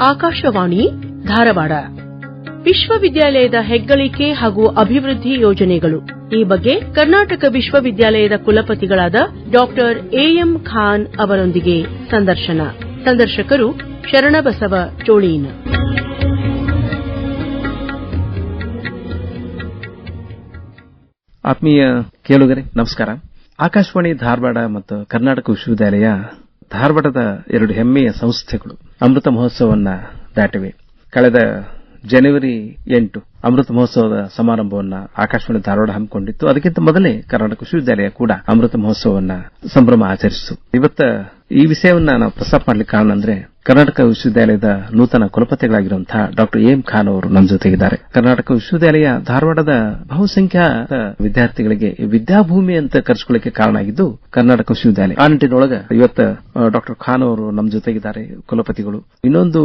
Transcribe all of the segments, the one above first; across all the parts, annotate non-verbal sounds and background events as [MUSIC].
ಆಕಾಶವಾಣಿ ಧಾರವಾಡ. ವಿಶ್ವವಿದ್ಯಾಲಯದ ಹೆಗ್ಗಳಿಕೆ ಹಾಗೂ ಅಭಿವೃದ್ಧಿ ಯೋಜನೆಗಳು. ಈ ಬಗ್ಗೆ ಕರ್ನಾಟಕ ವಿಶ್ವವಿದ್ಯಾಲಯದ ಕುಲಪತಿಗಳಾದ ಡಾಕ್ಟರ್ ಎಎಂ ಖಾನ್ ಅವರೊಂದಿಗೆ ಸಂದರ್ಶನ. ಸಂದರ್ಶಕರು ಶರಣಬಸವ ಚೋಳೀನ್. ಆತ್ಮೀಯ ಕೇಳುಗರೆ, ನಮಸ್ಕಾರ. ಆಕಾಶವಾಣಿ ಧಾರವಾಡ ಮತ್ತು ಕರ್ನಾಟಕ ವಿಶ್ವವಿದ್ಯಾಲಯ ಧಾರವಾಡದ ಎರಡು ಹೆಮ್ಮೆಯ ಸಂಸ್ಥೆಗಳು ಅಮೃತ ಮಹೋತ್ಸವವನ್ನ ದಾಟಿವೆ. ಕಳೆದ ಜನವರಿ ಎಂಟು ಅಮೃತ ಮಹೋತ್ಸವದ ಸಮಾರಂಭವನ್ನ ಆಕಾಶವಾಣಿ ಧಾರವಾಡ ಹಮ್ಮಿಕೊಂಡಿತ್ತು. ಅದಕ್ಕಿಂತ ಮೊದಲೇ ಕರ್ನಾಟಕ ವಿಶ್ವವಿದ್ಯಾಲಯ ಕೂಡ ಅಮೃತ ಮಹೋತ್ಸವವನ್ನ ಸಂಭ್ರಮ ಆಚರಿಸಿತು. ಇವತ್ತ ಈ ವಿಷಯವನ್ನ ನಾವು ಪ್ರಸ್ತಾಪ ಮಾಡ್ಲಿಕ್ಕೆ ಕಾರಣ ಅಂದ್ರೆ ಕರ್ನಾಟಕ ವಿಶ್ವವಿದ್ಯಾಲಯದ ನೂತನ ಕುಲಪತಿಗಳಾಗಿರುವಂತಹ ಡಾಕ್ಟರ್ ಎಂ ಖಾನ್ ಅವರು ನಮ್ಮ ಜೊತೆಗಿದ್ದಾರೆ. ಕರ್ನಾಟಕ ವಿಶ್ವವಿದ್ಯಾಲಯ ಧಾರವಾಡದ ಬಹುಸಂಖ್ಯಾತ ವಿದ್ಯಾರ್ಥಿಗಳಿಗೆ ವಿದ್ಯಾಭೂಮಿ ಅಂತ ಕರೆಸಿಕೊಳ್ಳಕ್ಕೆ ಕಾರಣ ಆಗಿದ್ದು ಕರ್ನಾಟಕ ವಿಶ್ವವಿದ್ಯಾಲಯ. ಆ ನಿಟ್ಟಿನೊಳಗೆ ಇವತ್ತು ಡಾಕ್ಟರ್ ಖಾನ್ ಅವರು ನಮ್ಮ ಜೊತೆಗಿದ್ದಾರೆ ಕುಲಪತಿಗಳು. ಇನ್ನೊಂದು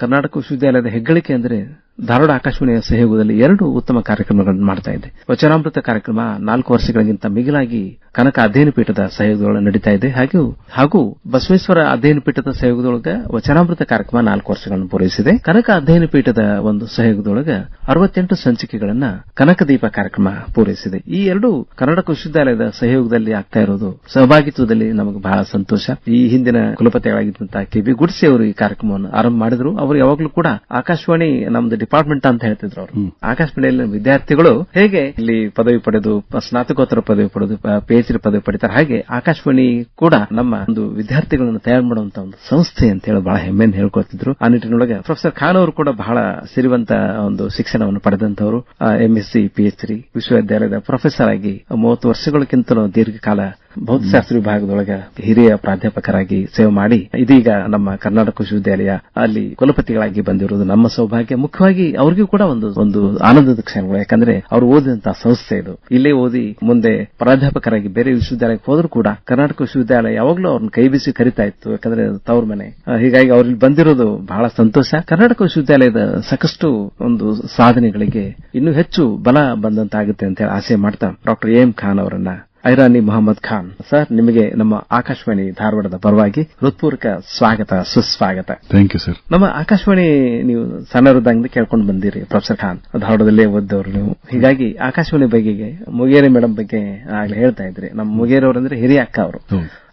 ಕರ್ನಾಟಕ ವಿಶ್ವವಿದ್ಯಾಲಯದ ಹೆಗ್ಗಳಿಕೆ ಅಂದ್ರೆ ಧಾರವಾಡ ಆಕಾಶವಾಣಿಯ ಸಹಯೋಗದಲ್ಲಿ ಎರಡು ಉತ್ತಮ ಕಾರ್ಯಕ್ರಮಗಳನ್ನು ಮಾಡ್ತಾ ಇದೆ. ವಚನಾಮೃತ ಕಾರ್ಯಕ್ರಮ ನಾಲ್ಕು ವರ್ಷಗಳಿಗಿಂತ ಮಿಗಿಲಾಗಿ ಕನಕ ಅಧ್ಯಯನ ಪೀಠದ ಸಹಯೋಗದೊಳಗೆ ನಡೀತಾ ಇದೆ. ಹಾಗೂ ಹಾಗೂ ಬಸವೇಶ್ವರ ಅಧ್ಯಯನ ಪೀಠದ ಸಹಯೋಗದೊಳಗ ವಚನಾಮೃತ ಕಾರ್ಯಕ್ರಮ ನಾಲ್ಕು ವರ್ಷಗಳನ್ನು ಪೂರೈಸಿದೆ. ಕನಕ ಅಧ್ಯಯನ ಪೀಠದ ಒಂದು ಸಹಯೋಗದೊಳಗ ಅರವತ್ತೆಂಟು ಸಂಚಿಕೆಗಳನ್ನ ಕನಕದೀಪ ಕಾರ್ಯಕ್ರಮ ಪೂರೈಸಿದೆ. ಈ ಎರಡು ಕರ್ನಾಟಕ ವಿಶ್ವವಿದ್ಯಾಲಯದ ಸಹಯೋಗದಲ್ಲಿ ಆಗ್ತಾ ಇರೋದು ಸಹಭಾಗಿತ್ವದಲ್ಲಿ ನಮಗೆ ಬಹಳ ಸಂತೋಷ. ಈ ಹಿಂದಿನ ಕುಲಪತಿಗಳಾಗಿದ್ದಂತಹ ಕೆ ಬಿ ಗುಡ್ಸೆ ಅವರು ಈ ಕಾರ್ಯಕ್ರಮವನ್ನು ಆರಂಭ ಮಾಡಿದ್ರು. ಅವರು ಯಾವಾಗಲೂ ಕೂಡ ಆಕಾಶವಾಣಿ ನಮ್ದು ಡಿಪಾರ್ಟ್ಮೆಂಟ್ ಅಂತ ಹೇಳ್ತಿದ್ರು ಅವರು. ಆಕಾಶವಾಣಿಯಲ್ಲಿ ವಿದ್ಯಾರ್ಥಿಗಳು ಹೇಗೆ ಇಲ್ಲಿ ಪದವಿ ಪಡೆದು ಸ್ನಾತಕೋತ್ತರ ಪದವಿ ಪಡೆದು ಪಿಎಚ್ಡಿ ಪದವಿ ಪಡಿತಾರೆ. ಹಾಗೆ ಆಕಾಶವಾಣಿ ಕೂಡ ನಮ್ಮ ಒಂದು ವಿದ್ಯಾರ್ಥಿಗಳನ್ನು ತಯಾರು ಮಾಡುವಂತ ಒಂದು ಸಂಸ್ಥೆ ಅಂತ ಹೇಳಿ ಬಹಳ ಹೆಮ್ಮೆಯನ್ನು ಹೇಳ್ಕೊತಿದ್ರು ಆ ನಿಟ್ಟಿನೊಳಗೆ ಪ್ರೊಫೆಸರ್ ಖಾನ್ ಅವರು ಕೂಡ ಬಹಳ ಸಿರಿವಂತ ಒಂದು ಶಿಕ್ಷಣವನ್ನು ಪಡೆದಂತವರು ಎಂಎಸ್ಸಿ ಪಿಎಚ್ಡಿ ವಿಶ್ವವಿದ್ಯಾಲಯದ ಪ್ರೊಫೆಸರ್ ಆಗಿ ಮೂವತ್ತು ವರ್ಷಗಳಕ್ಕಿಂತಲೂ ದೀರ್ಘಕಾಲ ಭೌತಶಾಸ್ತ್ರ ವಿಭಾಗದೊಳಗ ಹಿರಿಯ ಪ್ರಾಧ್ಯಾಪಕರಾಗಿ ಸೇವೆ ಮಾಡಿ, ಇದೀಗ ನಮ್ಮ ಕರ್ನಾಟಕ ವಿಶ್ವವಿದ್ಯಾಲಯ ಅಲ್ಲಿ ಕುಲಪತಿಗಳಾಗಿ ಬಂದಿರುವುದು ನಮ್ಮ ಸೌಭಾಗ್ಯ. ಮುಖ್ಯವಾಗಿ ಅವ್ರಿಗೂ ಕೂಡ ಒಂದು ಒಂದು ಆನಂದದ ಕ್ಷಣಗಳು. ಯಾಕಂದ್ರೆ ಅವರು ಓದಿದಂತಹ ಸಂಸ್ಥೆ ಇದು. ಇಲ್ಲೇ ಓದಿ ಮುಂದೆ ಪ್ರಾಧ್ಯಾಪಕರಾಗಿ ಬೇರೆ ವಿಶ್ವವಿದ್ಯಾಲಯಕ್ಕೆ ಹೋದ್ರು ಕೂಡ ಕರ್ನಾಟಕ ವಿಶ್ವವಿದ್ಯಾಲಯ ಯಾವಾಗಲೂ ಅವ್ರನ್ನ ಕೈ ಬೀಸಿ ಕರಿತಾ ಇತ್ತು. ಯಾಕಂದ್ರೆ ತವ್ರ ಮನೆ. ಹೀಗಾಗಿ ಅವ್ರಲ್ಲಿ ಬಂದಿರೋದು ಬಹಳ ಸಂತೋಷ. ಕರ್ನಾಟಕ ವಿಶ್ವವಿದ್ಯಾಲಯದ ಸಾಕಷ್ಟು ಒಂದು ಸಾಧನೆಗಳಿಗೆ ಇನ್ನೂ ಹೆಚ್ಚು ಬಲ ಬಂದಂತಾಗುತ್ತೆ ಅಂತ ಹೇಳಿ ಆಸೆ ಮಾಡ್ತಾ ಡಾಕ್ಟರ್ ಎಂ ಖಾನ್ ಅವರನ್ನ ಐರಾನಿ ಮೊಹಮ್ಮದ್ ಖಾನ್. ಸರ್ ನಿಮಗೆ ನಮ್ಮ ಆಕಾಶವಾಣಿ ಧಾರವಾಡದ ಪರವಾಗಿ ಹೃತ್ಪೂರ್ವಕ ಸ್ವಾಗತ ಸುಸ್ವಾಗತ. ಥ್ಯಾಂಕ್ ಯು ಸರ್ ನಮ್ಮ ಆಕಾಶವಾಣಿ ನೀವು ಸಣ್ಣವರಿದ್ದಂಗ ಕೇಳ್ಕೊಂಡು ಬಂದಿರಿ ಪ್ರೊಫೆಸರ್ ಖಾನ್. ಧಾರವಾಡದಲ್ಲೇ ಓದ್ದವ್ರು ನೀವು. ಹೀಗಾಗಿ ಆಕಾಶವಾಣಿ ಬಗೆಗೆ ಮುಗೇರಿ ಮೇಡಮ್ ಬಗ್ಗೆ ಆಗ್ಲೇ ಹೇಳ್ತಾ ಇದ್ರಿ. ನಮ್ಮ ಮುಗೇರಿ ಅವರಂದ್ರೆ ಹಿರಿಯ ಅಕ್ಕ ಅವರು.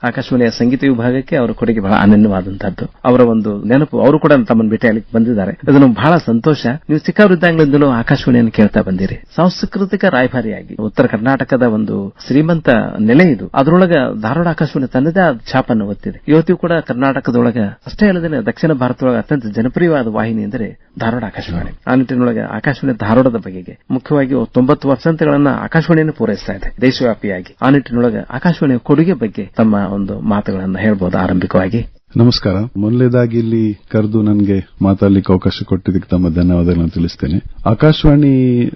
ಆಕಾಶವಾಣಿಯ ಸಂಗೀತ ವಿಭಾಗಕ್ಕೆ ಅವರ ಕೊಡುಗೆ ಬಹಳ ಅನನ್ಯವಾದಂತಹದ್ದು ಅವರ ಒಂದು ನೆನಪು, ಅವರು ಕೂಡ ತಮ್ಮನ್ನು ಭೇಟಿಯಾಗಲಿಕ್ಕೆ ಬಂದಿದ್ದಾರೆ. ಅದು ನಮ್ಗೆ ಬಹಳ ಸಂತೋಷ, ನೀವು ಚಿಕ್ಕವರಿದ್ದಾಗಲಿಂದಲೂ ಆಕಾಶವಾಣಿಯನ್ನು ಕೇಳ್ತಾ ಬಂದಿರಿ. ಸಾಂಸ್ಕೃತಿಕ ರಾಯಭಾರಿಯಾಗಿ, ಉತ್ತರ ಕರ್ನಾಟಕದ ಒಂದು ಶ್ರೀಮಂತ ನೆಲೆ ಇದು. ಅದರೊಳಗ ಧಾರವಾಡ ಆಕಾಶವಾಣಿ ತನ್ನದೇ ಆದ ಛಾಪನ್ನು ಒತ್ತಿದೆ. ಇವತ್ತಿಗೂ ಕೂಡ ಕರ್ನಾಟಕದೊಳಗ, ಅಷ್ಟೇ ಅಲ್ಲದೆ ದಕ್ಷಿಣ ಭಾರತದೊಳಗ ಅತ್ಯಂತ ಜನಪ್ರಿಯವಾದ ವಾಹಿನಿ ಎಂದರೆ ಧಾರವಾಡ ಆಕಾಶವಾಣಿ. ಆ ನಿಟ್ಟಿನೊಳಗೆ ಆಕಾಶವಾಣಿ ಧಾರವಾಡದ ಬಗೆಗೆ ಮುಖ್ಯವಾಗಿ ತೊಂಬತ್ತು ವರ್ಷಾಂತಗಳನ್ನ ಆಕಾಶವಾಣಿಯನ್ನು ಪೂರೈಸ್ತಾ ಇದೆ. ದೇಶವ್ಯಾಪಿಯಾಗಿ ಆ ನಿಟ್ಟಿನೊಳಗೆ ಆಕಾಶವಾಣಿಯ ಕೊಡುಗೆ ಬಗ್ಗೆ ತಮ್ಮ ಒಂದು ಮಾತುಗಳನ್ನು ಹೇಳ್ಬೋದು ಆರಂಭಿಕವಾಗಿ. ನಮಸ್ಕಾರ. ಮೊದಲೇದಾಗಿ ಇಲ್ಲಿ ಕರೆದು ನನಗೆ ಮಾತಾಡ್ಲಿಕ್ಕೆ ಅವಕಾಶ ಕೊಟ್ಟಿದ್ದಕ್ಕೆ ತಮ್ಮ ಧನ್ಯವಾದಗಳನ್ನು ತಿಳಿಸ್ತೇನೆ. ಆಕಾಶವಾಣಿ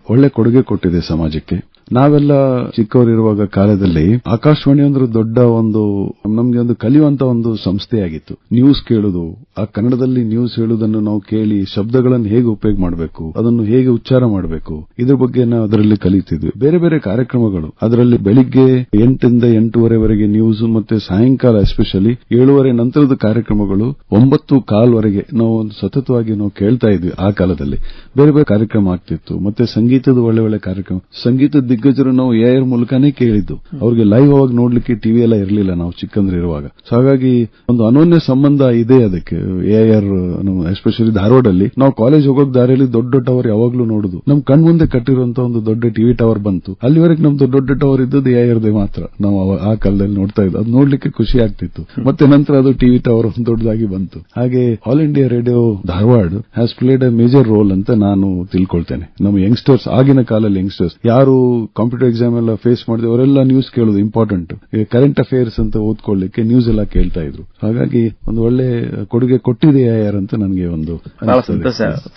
ಒಳ್ಳೆ ಕೊಡುಗೆ ಕೊಟ್ಟಿದೆ ಸಮಾಜಕ್ಕೆ. ನಾವೆಲ್ಲ ಚಿಕ್ಕವರಿರುವಾಗ ಕಾಲದಲ್ಲಿ ಆಕಾಶವಾಣಿ ಅಂದ್ರೆ ದೊಡ್ಡ ಒಂದು, ನಮ್ಗೆ ಒಂದು ಕಲಿಯುವಂತ ಒಂದು ಸಂಸ್ಥೆಯಾಗಿತ್ತು. ನ್ಯೂಸ್ ಕೇಳುದು. ಆ ಕನ್ನಡದಲ್ಲಿ ನ್ಯೂಸ್ ಹೇಳುವುದನ್ನು ನಾವು ಕೇಳಿ ಶಬ್ದಗಳನ್ನು ಹೇಗೆ ಉಪಯೋಗ ಮಾಡಬೇಕು, ಅದನ್ನು ಹೇಗೆ ಉಚ್ಚಾರ ಮಾಡಬೇಕು, ಇದ್ರ ಬಗ್ಗೆ ನಾವು ಅದರಲ್ಲಿ ಕಲಿತಿದ್ವಿ ಬೇರೆ ಬೇರೆ ಕಾರ್ಯಕ್ರಮಗಳು. ಅದರಲ್ಲಿ ಬೆಳಿಗ್ಗೆ ಎಂಟರಿಂದ ಎಂಟೂವರೆವರೆಗೆ ನ್ಯೂಸ್ ಮತ್ತೆ ಸಾಯಂಕಾಲ ಎಸ್ಪೆಷಲಿ ಏಳುವರೆ ನಂತರದ ಕಾರ್ಯಕ್ರಮಗಳು, ಒಂಬತ್ತು ಕಾಲ್ವರೆಗೆ ನಾವು ಸತತವಾಗಿ ನಾವು ಕೇಳ್ತಾ ಇದ್ವಿ ಆ ಕಾಲದಲ್ಲಿ. ಬೇರೆ ಬೇರೆ ಕಾರ್ಯಕ್ರಮ ಆಗ್ತಿತ್ತು. ಮತ್ತೆ ಸಂಗೀತದ ಒಳ್ಳೆ ಒಳ್ಳೆ ಕಾರ್ಯಕ್ರಮ. ಸಂಗೀತದ ದಿಗ್ಗಜರು ನಾವು ಆರ್ ಮೂಲಕನೇ ಕೇಳಿದ್ದು. ಅವ್ರಿಗೆ ಲೈವ್ ಅವಾಗ ನೋಡ್ಲಿಕ್ಕೆ ಟಿವಿ ಎಲ್ಲ ಇರಲಿಲ್ಲ ನಾವು ಚಿಕ್ಕಂದ್ರೆ ಇರುವಾಗ. ಸೊ ಹಾಗಾಗಿ ಒಂದು ಅನೋನ್ಯ ಸಂಬಂಧ ಇದೆ ಅದಕ್ಕೆ ಎಆರ್ ಎಸ್ಪೆಷಲಿ ಧಾರವಾಡಲ್ಲಿ. ನಾವು ಕಾಲೇಜ್ ಹೋಗೋಕ್ ದಾರಿಯಲ್ಲಿ ದೊಡ್ಡ ಟವರ್ ಯಾವಾಗ್ಲೂ ನೋಡುದು. ನಮ್ ಕಣ್ ಮುಂದೆ ಕಟ್ಟಿರುವಂತ ಒಂದು ದೊಡ್ಡ ಟಿವಿ ಟವರ್ ಬಂತು. ಅಲ್ಲಿವರೆಗೆ ನಮ್ದು ದೊಡ್ಡ ಟವರ್ ಇದ್ದದ್ದು ದೇ ಮಾತ್ರ. ನಾವು ಆ ಕಾಲದಲ್ಲಿ ನೋಡ್ತಾ ಇದ್ದು ಅದು ನೋಡ್ಲಿಕ್ಕೆ ಖುಷಿ ಆಗ್ತಿತ್ತು. ಮತ್ತೆ ನಂತರ ಅದು ಟಿವಿ ಟವರ್ ದೊಡ್ಡದಾಗಿ ಬಂತು. ಹಾಗೆ all India radio Dharwad has played a major role ಅಂತ ನಾನು ತಿಳ್ಕೊಳ್ತೇನೆ. ನಮ್ಮ ಯಂಗ್ಸ್ಟರ್ಸ್ ಆಗಿನ ಕಾಲದಲ್ಲಿ ಯಂಗ್ಸ್ಟರ್ಸ್ ಯಾರು ಕಾಂಪಿಟೇಟಿವ್ ಎಕ್ಸಾಮ್ ಎಲ್ಲ ಫೇಸ್ ಮಾಡಿದ್ರು ಅವರೆಲ್ಲ ನ್ಯೂಸ್ ಕೇಳೋದು ಇಂಪಾರ್ಟೆಂಟ್ ಕರೆಂಟ್ ಅಫೇರ್ಸ್ ಅಂತ ಓದ್ಕೊಳ್ಳಿಕ್ಕೆ ನ್ಯೂಸ್ ಎಲ್ಲ ಕೇಳ್ತಾ ಇದ್ರು. ಹಾಗಾಗಿ ಒಂದು ಒಳ್ಳೆ ಕೊಡುಗೆ ಕೊಟ್ಟಿದೆ ಯಾರು ಅಂತ ನನಗೆ ಒಂದು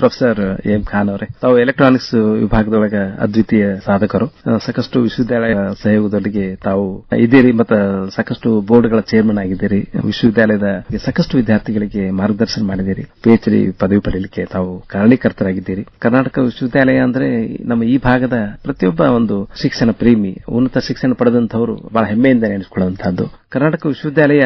ಪ್ರೊಫೆಸರ್ ಎಂ ಖಾನ್ ಅವರೇ. ತಾವು ಎಲೆಕ್ಟ್ರಾನಿಕ್ಸ್ ವಿಭಾಗದೊಳಗ ಅದ್ವಿತೀಯ ಸಾಧಕರು. ಸಾಕಷ್ಟು ವಿಶ್ವವಿದ್ಯಾಲಯ ಸಹಯೋಗದೊಂದಿಗೆ ತಾವು ಇದ್ದೀರಿ, ಮತ್ತು ಸಾಕಷ್ಟು ಬೋರ್ಡ್ಗಳ ಚೇರ್ಮನ್ ಆಗಿದ್ದೀರಿ. ವಿಶ್ವವಿದ್ಯಾಲಯದ ಸಾಕಷ್ಟು ವಿದ್ಯಾರ್ಥಿಗಳಿಗೆ ಮಾರ್ಗದರ್ಶನ ಮಾಡಿದ್ದೀರಿ. ಪಿಎಚ್ಡಿ ಪದವಿ ಪಡೆಯಲಿಕ್ಕೆ ತಾವು ಕಾರಣೀಕರ್ತರಾಗಿದ್ದೀರಿ. ಕರ್ನಾಟಕ ವಿಶ್ವವಿದ್ಯಾಲಯ ಅಂದ್ರೆ ನಮ್ಮ ಈ ಭಾಗದ ಪ್ರತಿಯೊಬ್ಬ ಒಂದು ಶಿಕ್ಷಣ ಪ್ರೇಮಿ, ಉನ್ನತ ಶಿಕ್ಷಣ ಪಡೆದಂತವರು ಬಹಳ ಹೆಮ್ಮೆಯಿಂದ ನೆನೆಸಿಕೊಳ್ಳುವಂತಹದ್ದು ಕರ್ನಾಟಕ ವಿಶ್ವವಿದ್ಯಾಲಯ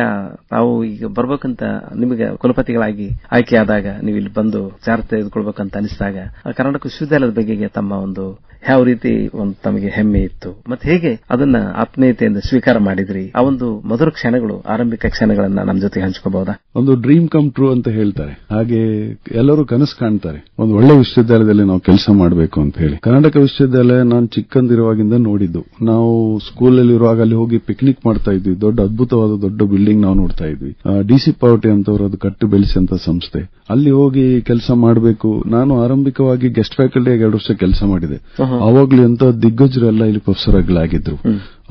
ತಾವು ಈಗ ಬರ್ಬೇಕಂತ ನಿಮಗೆ ಕುಲಪತಿಗಳಾಗಿ ಆಯ್ಕೆಯಾದಾಗ ನೀವು ಇಲ್ಲಿ ಬಂದು ಚಾರ ತೆಗೆದುಕೊಳ್ಬೇಕಂತ ಅನಿಸಿದಾಗ ಕರ್ನಾಟಕ ವಿಶ್ವವಿದ್ಯಾಲಯದ ಬಗ್ಗೆ ತಮ್ಮ ಒಂದು ಯಾವ ರೀತಿ ಒಂದು ತಮಗೆ ಹೆಮ್ಮೆ ಇತ್ತು? ಮತ್ತೆ ಹೇಗೆ ಅದನ್ನ ಆತ್ಮೀಯತೆಯಿಂದ ಸ್ವೀಕಾರ ಮಾಡಿದ್ರಿ? ಆ ಒಂದು ಮಧುರ ಕ್ಷಣಗಳು, ಆರಂಭಿಕ ಕ್ಷಣಗಳನ್ನ ನಮ್ಮ ಜೊತೆ ಹಂಚ್ಕೋಬಹುದಾ ಒಂದು ಡ್ರೀಮ್ ಕಮ್ ಟ್ರೂ ಅಂತ ಹೇಳ್ತಾರೆ. ಹಾಗೆ ಎಲ್ಲರೂ ಕನಸು ಕಾಣ್ತಾರೆ. ಒಂದು ಒಳ್ಳೆ ವಿಶ್ವವಿದ್ಯಾಲಯದಲ್ಲಿ ನಾವು ಕೆಲಸ ಮಾಡಬೇಕು ಅಂತ ಹೇಳಿ. ಕರ್ನಾಟಕ ವಿಶ್ವವಿದ್ಯಾಲಯ, ನಾನು ಚಿಕ್ಕಂದಿರುವಾಗಿಂದ ನೋಡಿದ್ದು. ನಾವು ಸ್ಕೂಲಲ್ಲಿ ಇರುವಾಗ ಅಲ್ಲಿ ಹೋಗಿ ಪಿಕ್ನಿಕ್ ಮಾಡ್ತಾ ಇದ್ವಿ. ದೊಡ್ಡ ಅದ್ಭುತವಾದ ದೊಡ್ಡ ಬಿಲ್ಡಿಂಗ್ ನಾವು ನೋಡ್ತಾ ಇದ್ವಿ. ಡಿ ಸಿ ಪಾವಟಿ ಅಂತವ್ರು ಅದು ಕಟ್ಟು ಬೆಳೆಸಿದಂತ ಸಂಸ್ಥೆ. ಅಲ್ಲಿ ಹೋಗಿ ಕೆಲಸ ಮಾಡಬೇಕು. ನಾನು ಆರಂಭಿಕವಾಗಿ ಗೆಸ್ಟ್ ಫ್ಯಾಕಲ್ಟಿಯಾಗಿ ಎರಡು ವರ್ಷ ಕೆಲಸ ಮಾಡಿದೆ. ಅವಾಗ್ಲೂ ಎಂತ ದಿಗ್ಗಜರೆಲ್ಲ ಇಲ್ಲಿ ಪ್ರೊಫೆಸರ್ ಆಗಲಾಗಿದ್ರು.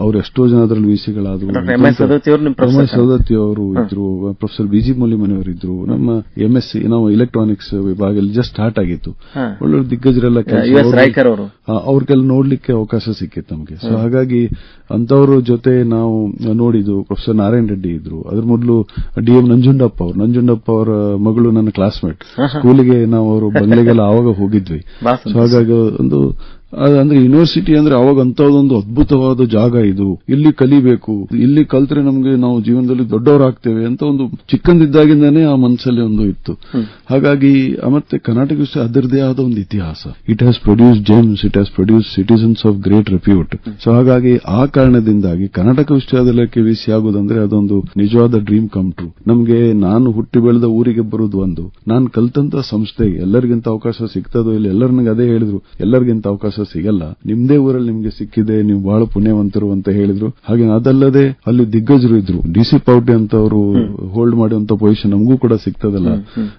ಅವ್ರು ಎಷ್ಟೋ ಜನ ಅದರಲ್ಲಿ ವಿಸಿಗಳಾದ್ರು ಎಸ್ ಸದತಿ ಅವರು ನಿಮ್ಮ ಪ್ರೊಫೆಸರ್. ಸವದತ್ತಿ ಅವರು ಇದ್ರು ಪ್ರೊಫೆಸರ್ ಬಿಜಿ ಮೌಲಿಮನಿಯವರು ಇದ್ರು ನಮ್ಮ ಎಂ ಎಸ್ ಸಿ ನಾವು ಎಲೆಕ್ಟ್ರಾನಿಕ್ಸ್ ವಿಭಾಗದಲ್ಲಿ ಜಸ್ಟ್ ಸ್ಟಾರ್ಟ್ ಆಗಿತ್ತು. ಒಳ್ಳೆ ದಿಗ್ಗಜರೆಲ್ಲ ಅವ್ರಿಗೆಲ್ಲ ನೋಡ್ಲಿಕ್ಕೆ ಅವಕಾಶ ಸಿಕ್ಕಿತ್ತು ನಮಗೆ. ಸೊ ಹಾಗಾಗಿ ಅಂತವ್ರ ಜೊತೆ ನಾವು ನೋಡಿದ್ದು ಪ್ರೊಫೆಸರ್ ನಾರಾಯಣ ರೆಡ್ಡಿ ಇದ್ರು. ಅದ್ರ ಮೊದಲು ಡಿ ಎಂ ನಂಜುಂಡಪ್ಪ ಅವರು. ನಂಜುಂಡಪ್ಪ ಅವರ ಮಗಳು ನನ್ನ ಕ್ಲಾಸ್ಮೇಟ್ ಸ್ಕೂಲಿಗೆ ನಾವು ಅವರು ಬಂಗ್ಲೆಗೆಲ್ಲ ಆವಾಗ ಹೋಗಿದ್ವಿ. ಸೊ ಹಾಗಾಗಿ ಒಂದು ಅದ್- ಅಂದ್ರೆ ಯೂನಿವರ್ಸಿಟಿ ಅಂದ್ರೆ ಅವಾಗ ಅಂತದೊಂದು ಅದ್ಭುತವಾದ ಜಾಗ ಇದು. ಇಲ್ಲಿ ಕಲಿಬೇಕು. ಇಲ್ಲಿ ಕಲ್ತ್ರೆ ನಮ್ಗೆ ನಾವು ಜೀವನದಲ್ಲಿ ದೊಡ್ಡವರಾಗ್ತೇವೆ ಅಂತ ಒಂದು ಚಿಕ್ಕಂದಿದ್ದಾಗಿಂದಾನೇ ಆ ಮನಸ್ಸಲ್ಲಿ ಒಂದು ಇತ್ತು. ಹಾಗಾಗಿ ಮತ್ತೆ ಕರ್ನಾಟಕ ವಿಶ್ವ ಅದರದೇ ಆದ ಒಂದು ಇತಿಹಾಸ. It has produce gems it has produce citizens of great repute so ಹಾಗಾಗಿ ಆ ಕಾರಣದಿಂದಾಗಿ ಕರ್ನಾಟಕ ವಿಶ್ವವಿದ್ಯಾಲಯಕ್ಕೆ ವಿಸಿ ಆಗುದಂದ್ರೆ ಅದೊಂದು ನಿಜವಾದ ಡ್ರೀಮ್ ಕಮ್ ಟ್ರೂ ನಮ್ಗೆ ನಾನು ಹುಟ್ಟಿ ಬೆಳೆದ ಊರಿಗೆ ಬರೋದು ಒಂದು. ನಾನು ಕಲ್ತಂತ ಸಂಸ್ಥೆಗೆ ಎಲ್ಲರಿಗಿಂತ ಅವಕಾಶ ಸಿಗ್ತದೋ ಇಲ್ಲ ಎಲ್ಲರೂ ನನಗೆ ಅದೇ ಹೇಳಿದ್ರು ಎಲ್ಲರಿಗಿಂತ ಅವಕಾಶ ಸಿಗಲ್ಲ. ನಿಮ್ದೇ ಊರಲ್ಲಿ ನಿಮ್ಗೆ ಸಿಕ್ಕಿದೆ ನೀವು ಬಹಳ ಪುಣ್ಯವಂತರು ಅಂತ ಹೇಳಿದ್ರು. ಹಾಗೆ ಅದಲ್ಲದೆ ಅಲ್ಲಿ ದಿಗ್ಗಜರು ಇದ್ರು. ಡಿ ಸಿ ಪೌಟಿ ಅಂತ ಅವರು ಹೋಲ್ಡ್ ಮಾಡುವಂತ ಪೊಸಿಷನ್ ನಮಗೂ ಕೂಡ ಸಿಗ್ತದಲ್ಲ?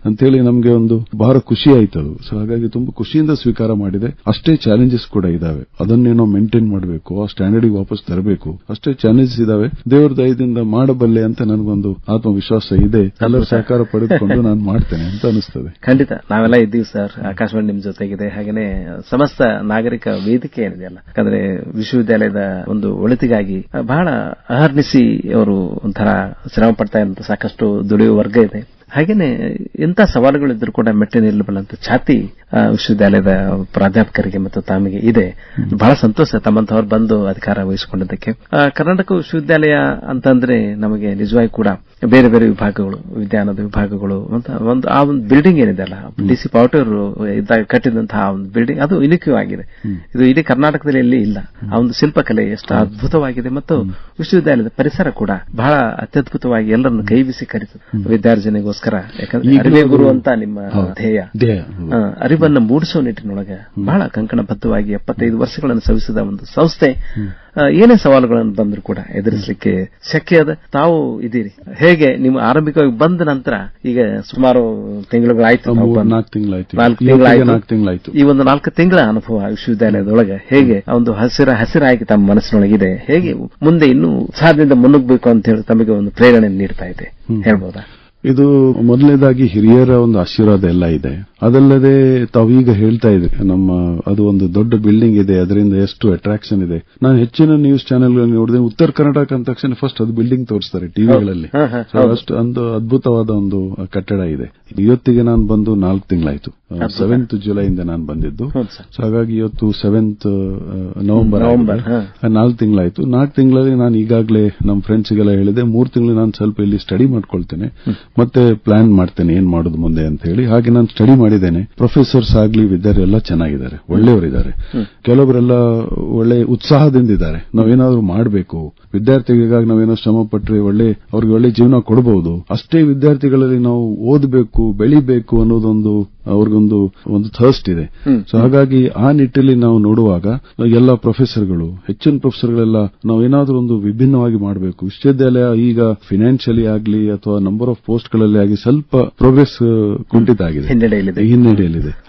ಅಂತೇಳಿ ನಮ್ಗೆ ಒಂದು ಬಹಳ ಖುಷಿ ಆಯ್ತು ಅದು. ಸೊ ಹಾಗಾಗಿ ತುಂಬಾ ಖುಷಿಯಿಂದ ಸ್ವೀಕಾರ ಮಾಡಿದೆ. ಅಷ್ಟೇ ಚಾಲೆಂಜಸ್ ಕೂಡ ಇದಾವೆ. ಅದನ್ನೇನೋ ಮೇಂಟೈನ್ ಮಾಡಬೇಕು ಆ ಸ್ಟ್ಯಾಂಡರ್ಡ್ ವಾಪಸ್ ತರಬೇಕು. ಅಷ್ಟೇ ಚಾಲೆಂಜಸ್ ಇದಾವೆ. ದೇವರ ದಯದಿಂದ ಮಾಡಬಲ್ಲೆ ಅಂತ ನನಗೊಂದು ಆತ್ಮವಿಶ್ವಾಸ ಇದೆ. ಎಲ್ಲರೂ ಸಹಕಾರ ಪಡೆದುಕೊಂಡು ನಾನು ಮಾಡ್ತೇನೆ ಅಂತ ಅನಿಸ್ತದೆ. ಖಂಡಿತ. ನಾವೆಲ್ಲ ಇದ್ದೀವಿ ಸರ್. ಆಕಾಶವಾಣಿ ನಿಮ್ ಜೊತೆಗಿದೆ. ಹಾಗೇನೆ ಸಮಸ್ತ ನಾಗರಿಕ ವೇದಿಕೆ ಏನಿದೆಯಲ್ಲ ಯಾಕಂದ್ರೆ ವಿಶ್ವವಿದ್ಯಾಲಯದ ಒಂದು ಒಳಿತಿಗಾಗಿ ಬಹಳ ಅಹರ್ನಿಸಿ ಅವರು ಒಂಥರ ಶ್ರಮ ಪಡ್ತಾ ಇರುವಂತಹ ಸಾಕಷ್ಟು ದುಡಿಯುವ ವರ್ಗ ಇದೆ. ಹಾಗೇನೆ ಎಂತ ಸವಾಲುಗಳಿದ್ರು ಕೂಡ ಮೆಟ್ಟಿ ನಿಲ್ಲಬಲ್ಲಂತ ಛಾತಿ ಆ, ವಿಶ್ವವಿದ್ಯಾಲಯದ ಪ್ರಾಧ್ಯಾಪಕರಿಗೆ ಮತ್ತು ತಮಗೆ ಇದೆ. ಬಹಳ ಸಂತೋಷ ತಮ್ಮಂತವ್ರು ಬಂದು ಅಧಿಕಾರ ವಹಿಸಿಕೊಂಡಿದ್ದಕ್ಕೆ. ಕರ್ನಾಟಕ ವಿಶ್ವವಿದ್ಯಾಲಯ ಅಂತಂದ್ರೆ ನಮಗೆ ನಿಜವಾಗಿ ಕೂಡ ಬೇರೆ ಬೇರೆ ವಿಭಾಗಗಳು ವಿಜ್ಞಾನದ ವಿಭಾಗಗಳು ಅಂತ ಒಂದು ಆ ಒಂದು ಬಿಲ್ಡಿಂಗ್ ಏನಿದೆ ಅಲ್ಲ ಡಿ ಸಿ ಪಾವಟೆಯವರು ಇದ್ದಾಗ ಕಟ್ಟಿದಂತಹ ಒಂದು ಬಿಲ್ಡಿಂಗ್ ಅದು ಇನಿಕ್ಯೂ ಆಗಿದೆ. ಇದು ಇಡೀ ಕರ್ನಾಟಕದಲ್ಲಿ ಎಲ್ಲಿ ಇಲ್ಲ. ಆ ಒಂದು ಶಿಲ್ಪಕಲೆ ಎಷ್ಟು ಅದ್ಭುತವಾಗಿದೆ ಮತ್ತು ವಿಶ್ವವಿದ್ಯಾಲಯದ ಪರಿಸರ ಕೂಡ ಬಹಳ ಅತ್ಯದ್ಭುತವಾಗಿ ಎಲ್ಲರನ್ನು ಕೈ ಬಿಸಿ ಕರೀತದೆ ವಿದ್ಯಾರ್ಜನೆಗೋಸ್ಕರ ಯಾಕಂದ್ರೆ ಅರಿವೇ ಗುರು ಅಂತ ನಿಮ್ಮ. ಧ್ಯೇಯ. ಅರಿವನ್ನ ಮೂಡಿಸೋ ನಿಟ್ಟಿನೊಳಗೆ ಬಹಳ ಕಂಕಣಬದ್ಧವಾಗಿ ಎಪ್ಪತ್ತೈದು ವರ್ಷಗಳನ್ನು ಸವಿಸಿದ ಒಂದು ಸಂಸ್ಥೆ ಏನೇ ಸವಾಲುಗಳನ್ನು ಬಂದರೂ ಕೂಡ ಎದುರಿಸಲಿಕ್ಕೆ ಶಕ್ಯ ಅದ ತಾವು ಇದ್ದೀರಿ. ಹೇಗೆ ನಿಮ್ಮ ಆರಂಭಿಕವಾಗಿ ಬಂದ ನಂತರ ಈಗ ಸುಮಾರು ತಿಂಗಳುಗಳಾಯ್ತು ತಿಂಗಳಾಯ್ತು. ಈ ಒಂದು ನಾಲ್ಕು ತಿಂಗಳ ಅನುಭವ ವಿಶ್ವವಿದ್ಯಾಲಯದೊಳಗೆ ಹೇಗೆ ಒಂದು ಹಸಿರ ಹಸಿರಾಗಿ ತಮ್ಮ ಮನಸ್ಸಿನೊಳಗಿದೆ ಹೇಗೆ ಮುಂದೆ ಇನ್ನೂ ಉತ್ಸಾಹದಿಂದ ಮುನ್ನುಗ್ಬೇಕು ಅಂತ ಹೇಳಿ ತಮಗೆ ಒಂದು ಪ್ರೇರಣೆ ನೀಡ್ತಾ ಇದೆ. ಹೇಳ್ಬೋದಾ? ಇದು ಮೊದಲನೇದಾಗಿ ಹಿರಿಯರ ಒಂದು ಆಶೀರ್ವಾದ ಎಲ್ಲ ಇದೆ. ಅದಲ್ಲದೆ ತಾವೀಗ ಹೇಳ್ತಾ ಇದ್ರಿ ನಮ್ಮ ಅದು ಒಂದು ದೊಡ್ಡ ಬಿಲ್ಡಿಂಗ್ ಇದೆ ಅದರಿಂದ ಎಷ್ಟು ಅಟ್ರಾಕ್ಷನ್ ಇದೆ. ನಾನು ಹೆಚ್ಚಿನ ನ್ಯೂಸ್ ಚಾನೆಲ್ ನೋಡಿದೆ ಉತ್ತರ ಕರ್ನಾಟಕ ಅಂದ ತಕ್ಷಣ ಫಸ್ಟ್ ಅದು ಬಿಲ್ಡಿಂಗ್ ತೋರಿಸ್ತಾರೆ ಟಿವಿಗಳಲ್ಲಿ. ಅಷ್ಟು ಒಂದು ಅದ್ಭುತವಾದ ಒಂದು ಕಟ್ಟಡ ಇದೆ. ಇವತ್ತಿಗೆ ನಾನು ಬಂದು ನಾಲ್ಕು ತಿಂಗಳಾಯ್ತು. ಸೆವೆಂತ್ ಜುಲೈಯಿಂದ ನಾನು ಬಂದಿದ್ದು. ಸೊ ಹಾಗಾಗಿ ಇವತ್ತು ಸೆವೆಂತ್ ನವೆಂಬರ್. ನಾಲ್ಕು ತಿಂಗಳಾಯ್ತು. ನಾಲ್ಕು ತಿಂಗಳಲ್ಲಿ ನಾನು ಈಗಾಗಲೇ ನಮ್ಮ ಫ್ರೆಂಡ್ಸ್ಗೆಲ್ಲ ಹೇಳಿದೆ ಮೂರು ತಿಂಗಳು ನಾನು ಸ್ವಲ್ಪ ಇಲ್ಲಿ ಸ್ಟಡಿ ಮಾಡ್ಕೊಳ್ತೇನೆ. ಮತ್ತೆ ಪ್ಲಾನ್ ಮಾಡ್ತೇನೆ ಏನ್ ಮಾಡೋದು ಮುಂದೆ ಅಂತ ಹೇಳಿ. ಹಾಗೆ ನಾನು ಸ್ಟಡಿ ಮಾಡಿದ್ದೇನೆ. ಪ್ರೊಫೆಸರ್ಸ್ ಆಗ್ಲಿ ವಿದ್ಯಾರ್ಥಿ ಎಲ್ಲ ಚೆನ್ನಾಗಿದ್ದಾರೆ. ಒಳ್ಳೆಯವರಿದ್ದಾರೆ. ಕೆಲವರೆಲ್ಲ ಒಳ್ಳೆ ಉತ್ಸಾಹದಿಂದ ಇದ್ದಾರೆ. ನಾವೇನಾದ್ರೂ ಮಾಡಬೇಕು. ವಿದ್ಯಾರ್ಥಿಗಳಿಗಾಗಿ ನಾವೇನೋ ಶ್ರಮ ಪಟ್ಟರೆ ಒಳ್ಳೆ ಅವ್ರಿಗೆ ಒಳ್ಳೆ ಜೀವನ ಕೊಡಬಹುದು ಅಷ್ಟೇ ವಿದ್ಯಾರ್ಥಿಗಳಲ್ಲಿ ನಾವು ಓದಬೇಕು ಬೆಳಿಬೇಕು ಅನ್ನೋದೊಂದು ಅವ್ರಿಗೊಂದು ಒಂದು ಥರ್ಸ್ಟ್ ಇದೆ. ಸೊ ಹಾಗಾಗಿ ಆ ನಿಟ್ಟಿನಲ್ಲಿ ನಾವು ನೋಡುವಾಗ ಎಲ್ಲ ಪ್ರೊಫೆಸರ್ಗಳು ಹೆಚ್ಚಿನ ಪ್ರೊಫೆಸರ್ಗಳೆಲ್ಲ ನಾವು ಏನಾದರೂ ಒಂದು ವಿಭಿನ್ನವಾಗಿ ಮಾಡಬೇಕು. ವಿಶ್ವವಿದ್ಯಾಲಯ ಈಗ ಫಿನಾನ್ಷಿಯಲಿ ಆಗಲಿ ಅಥವಾ ನಂಬರ್ ಆಫ್ ಪೋಸ್ಟ್ಗಳಲ್ಲಿ ಆಗಿ ಸ್ವಲ್ಪ ಪ್ರೋಗ್ರೆಸ್ ಕುಂಠಿತ ಆಗಿದೆ ಹಿನ್ನಡೆಯಲ್ಲಿದೆ. ಹಿನ್ನಡೆಯಲ್ಲಿದೆ.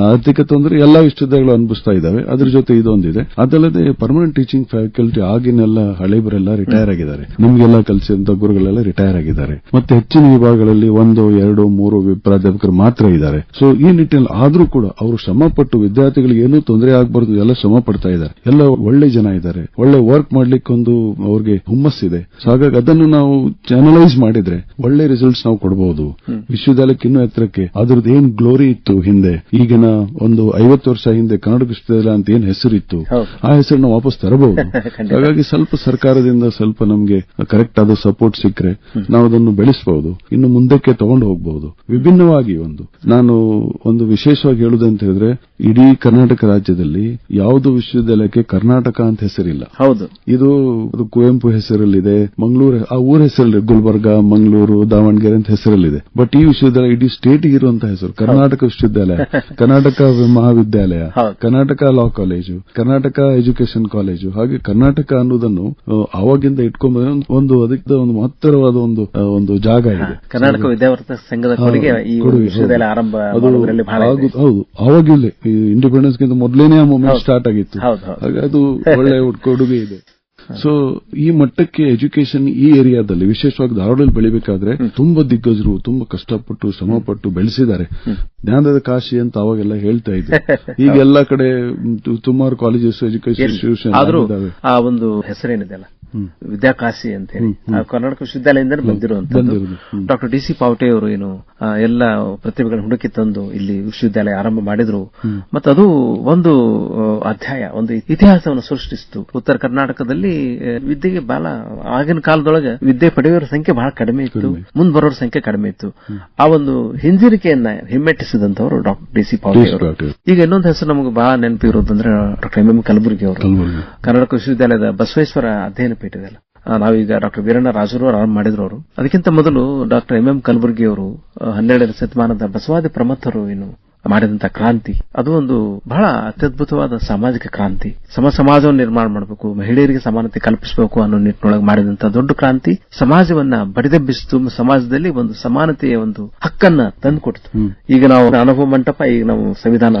ಆರ್ಥಿಕ ತೊಂದರೆ ಎಲ್ಲಾ ವಿಶ್ವವಿದ್ಯಾಲಯಗಳು ಅನುಭವಿಸ್ತಾ ಇದ್ದಾವೆ. ಅದ್ರ ಜೊತೆ ಇದೊಂದಿದೆ. ಅದಲ್ಲದೆ ಪರ್ಮನೆಂಟ್ ಟೀಚಿಂಗ್ ಫ್ಯಾಕಲ್ಟಿ ಆಗಿನೆಲ್ಲ ಹಳೆಬರೆಲ್ಲ ರಿಟೈರ್ ಆಗಿದ್ದಾರೆ. ನಮಗೆಲ್ಲ ಕಲಿಸಿದಂತ ಗುರುಗಳೆಲ್ಲ ರಿಟೈರ್ ಆಗಿದ್ದಾರೆ. ಮತ್ತೆ ಹೆಚ್ಚಿನ ವಿಭಾಗಗಳಲ್ಲಿ ಒಂದು ಎರಡು ಮೂರು ವಿ- ಅಧ್ಯಾಪಕರು ಮಾತ್ರ ಇದ್ದಾರೆ. ಸೊ ಈ ನಿಟ್ಟಿನಲ್ಲಿ ಆದ್ರೂ ಕೂಡ ಅವರು ಶ್ರಮ ಪಟ್ಟು ವಿದ್ಯಾರ್ಥಿಗಳಿಗೆ ಏನೂ ತೊಂದರೆ ಆಗಬಾರದು ಎಲ್ಲ ಶ್ರಮ ಪಡ್ತಾ ಇದ್ದಾರೆ. ಎಲ್ಲ ಒಳ್ಳೆ ಜನ ಇದ್ದಾರೆ. ಒಳ್ಳೆ ವರ್ಕ್ ಮಾಡ್ಲಿಕ್ಕೆ ಒಂದು ಅವ್ರಿಗೆ ಹುಮ್ಮಸ್ಸಿದೆ ಸೊ ಹಾಗಾಗಿ ಅದನ್ನು ನಾವು ಚಾನಲೈಸ್ ಮಾಡಿದ್ರೆ ಒಳ್ಳೆ ರಿಸಲ್ಟ್ಸ್ ನಾವು ಕೊಡಬಹುದು ವಿಶ್ವವಿದ್ಯಾಲಯಕ್ಕೆ ಇನ್ನೂ ಎತ್ತರಕ್ಕೆ ಅದ್ರದ್ದು ಏನ್ ಗ್ಲೋರಿ ಇತ್ತು ಹಿಂದೆ? ಈಗಿನ ಒಂದು ಐವತ್ತು ವರ್ಷ ಹಿಂದೆ ಕನ್ನಡ ವಿಶ್ವವಿದ್ಯಾಲಯ ಅಂತ ಏನ್ ಹೆಸರಿತ್ತು? ಇತ್ತು ಆ ಹೆಸರನ್ನ ವಾಪಸ್ ತರಬಹುದು. [LAUGHS] ಹಾಗಾಗಿ ಸ್ವಲ್ಪ ಸರ್ಕಾರದಿಂದ ಸ್ವಲ್ಪ ನಮಗೆ ಕರೆಕ್ಟ್ ಆದ ಸಪೋರ್ಟ್ ಸಿಕ್ಕರೆ ನಾವು ಅದನ್ನು ಬೆಳೆಸಬಹುದು ಇನ್ನು ಮುಂದಕ್ಕೆ ತಗೊಂಡು ಹೋಗಬಹುದು ವಿಭಿನ್ನವಾಗಿ ಒಂದು. ನಾನು ಒಂದು ವಿಶೇಷವಾಗಿ ಹೇಳುವುದಂತ ಹೇಳಿದ್ರೆ ಇಡೀ ಕರ್ನಾಟಕ ರಾಜ್ಯದಲ್ಲಿ ಯಾವುದು ವಿಶ್ವವಿದ್ಯಾಲಯಕ್ಕೆ ಕರ್ನಾಟಕ ಅಂತ ಹೆಸರಿಲ್ಲ. ಹೌದು. ಇದು ಕುವೆಂಪು ಹೆಸರಲ್ಲಿದೆ ಮಂಗಳೂರು ಆ ಊರ ಹೆಸರಲ್ಲಿ ಗುಲ್ಬರ್ಗ ಮಂಗಳೂರು ದಾವಣಗೆರೆ ಅಂತ ಹೆಸರಲ್ಲಿದೆ. ಬಟ್ ಈ ವಿಶ್ವವಿದ್ಯಾಲಯ ಇಡೀ ಸ್ಟೇಟ್ ಇರುವಂತಹ ಹೆಸರು. ಕರ್ನಾಟಕ ವಿಶ್ವವಿದ್ಯಾಲಯ ಕರ್ನಾಟಕ ಮಹಾವಿದ್ಯಾಲಯ. Karnataka law college Karnataka education college ಹಾಗೆ ಕರ್ನಾಟಕ ಅನ್ನೋದನ್ನು ಅವಾಗಿಂದ ಆವಾಗಿಂದ ಇಟ್ಕೊಂಡ್ ಒಂದು ಅದಕ್ಕೆ ಒಂದು ಮಹತ್ತರವಾದ ಒಂದು ಒಂದು ಜಾಗ ಇದೆ. ಕರ್ನಾಟಕ ವಿದ್ಯಾವರ್ತ ಸಂಘದ ಕೊಡುಗೆ ಈ ಆರಂಭ ಹೌದು ಇಂಡಿಪೆಂಡೆನ್ಸ್ ಗಿಂತ ಮೊದಲೇನೆ ಆ ಮೂಮೆಂಟ್ ಸ್ಟಾರ್ಟ್ ಆಗಿತ್ತು. ಹಾಗೆ ಅದು ಒಳ್ಳೆ [LAUGHS] ಕೊಡುಗೆ ಇದೆ. ಸೊ ಈ ಮಟ್ಟಕ್ಕೆ ಎಜುಕೇಶನ್ ಈ ಏರಿಯಾದಲ್ಲಿ ವಿಶೇಷವಾಗಿ ಧಾರವಾಡದಲ್ಲಿ ಬೆಳಿಬೇಕಾದ್ರೆ ತುಂಬಾ ದಿಗ್ಗಜರು ತುಂಬಾ ಕಷ್ಟಪಟ್ಟು ಶ್ರಮಪಟ್ಟು ಬೆಳೆಸಿದ್ದಾರೆ. ಜ್ಞಾನದ ಕಾಶಿ ಅಂತ ಅವಾಗೆಲ್ಲ ಹೇಳ್ತಾ ಇದ್ರು. [LAUGHS] ಈಗ ಎಲ್ಲಾ ಕಡೆ ಸುಮಾರು ಕಾಲೇಜಸ್ ಎಜುಕೇಶನ್ ಇನ್ಸ್ಟಿಟ್ಯೂಷನ್ ಆ ಒಂದು ಹೆಸರೇನಿದೆ ಅಲ್ಲ? ವಿದ್ಯಾಕಾಶಿ ಅಂತ ಹೇಳಿ. ಕರ್ನಾಟಕ ವಿಶ್ವವಿದ್ಯಾಲಯದಿಂದ ಬಂದಿರುವಂತದ್ದು. ಡಾಕ್ಟರ್ ಡಿ ಸಿ ಪಾವಟೆ ಅವರು ಏನು ಎಲ್ಲ ಪ್ರತಿಭೆಗಳನ್ನು ಹುಡುಕಿ ತಂದು ಇಲ್ಲಿ ವಿಶ್ವವಿದ್ಯಾಲಯ ಆರಂಭ ಮಾಡಿದ್ರು. ಮತ್ತು ಅದು ಒಂದು ಅಧ್ಯಾಯ ಒಂದು ಇತಿಹಾಸವನ್ನು ಸೃಷ್ಟಿಸಿತು. ಉತ್ತರ ಕರ್ನಾಟಕದಲ್ಲಿ ವಿದ್ಯೆಗೆ ಬಹಳ ಆಗಿನ ಕಾಲದೊಳಗೆ ವಿದ್ಯೆ ಪಡೆಯುವವರ ಸಂಖ್ಯೆ ಬಹಳ ಕಡಿಮೆ ಇತ್ತು. ಮುಂದೆ ಬರೋರ ಸಂಖ್ಯೆ ಕಡಿಮೆ ಇತ್ತು. ಆ ಒಂದು ಹಿಂಜರಿಕೆಯನ್ನ ಹಿಮ್ಮೆಟ್ಟಿಸಿದಂತವರು ಡಾಕ್ಟರ್ ಡಿ ಸಿ ಪಾವಟೆ ಅವರು ಈಗ ಇನ್ನೊಂದು ಹೆಸರು ನಮಗೆ ಬಹಳ ನೆನಪಿರೋದಂದ್ರೆ ಡಾಕ್ಟರ್ ಎಂ ಎಂ ಕಲಬುರ್ಗಿ. ಅವರು. ಕರ್ನಾಟಕ ವಿಶ್ವವಿದ್ಯಾಲಯದ ಬಸವೇಶ್ವರ ಅಧ್ಯಯನ ಆ, ನಾವೀಗ ಡಾಕ್ಟರ್ ವೀರಣ್ಣ ರಾಜರು ಆರಂಭ ಮಾಡಿದ್ರು ಅವರು. ಅದಕ್ಕಿಂತ ಮೊದಲು ಡಾಕ್ಟರ್ ಎಂ ಎಂ ಕಲಬುರ್ಗಿ ಅವರು ಹನ್ನೆರಡನೇ ಶತಮಾನದ ಬಸವಾದಿ ಪ್ರಮಥರು ಏನು ಮಾಡಿದಂತ ಕ್ರಾಂತಿ. ಅದು ಒಂದು ಬಹಳ ಅತ್ಯದ್ಭುತವಾದ ಸಾಮಾಜಿಕ ಕ್ರಾಂತಿ. ಸಮ ಸಮಾಜವನ್ನು ನಿರ್ಮಾಣ ಮಾಡಬೇಕು ಮಹಿಳೆಯರಿಗೆ ಸಮಾನತೆ ಕಲ್ಪಿಸಬೇಕು ಅನ್ನೋ ನಿಟ್ಟಿನೊಳಗೆ ಮಾಡಿದಂತ ದೊಡ್ಡ ಕ್ರಾಂತಿ ಸಮಾಜವನ್ನ ಬಡಿದೆಬ್ಬಿಸಿತು. ಸಮಾಜದಲ್ಲಿ ಒಂದು ಸಮಾನತೆಯ ಒಂದು ಹಕ್ಕನ್ನ ತಂದುಕೊಡ್ತು ಈಗ ನಾವು ಅನುಭವ ಮಂಟಪ ಈಗ ನಾವು ಸಂವಿಧಾನ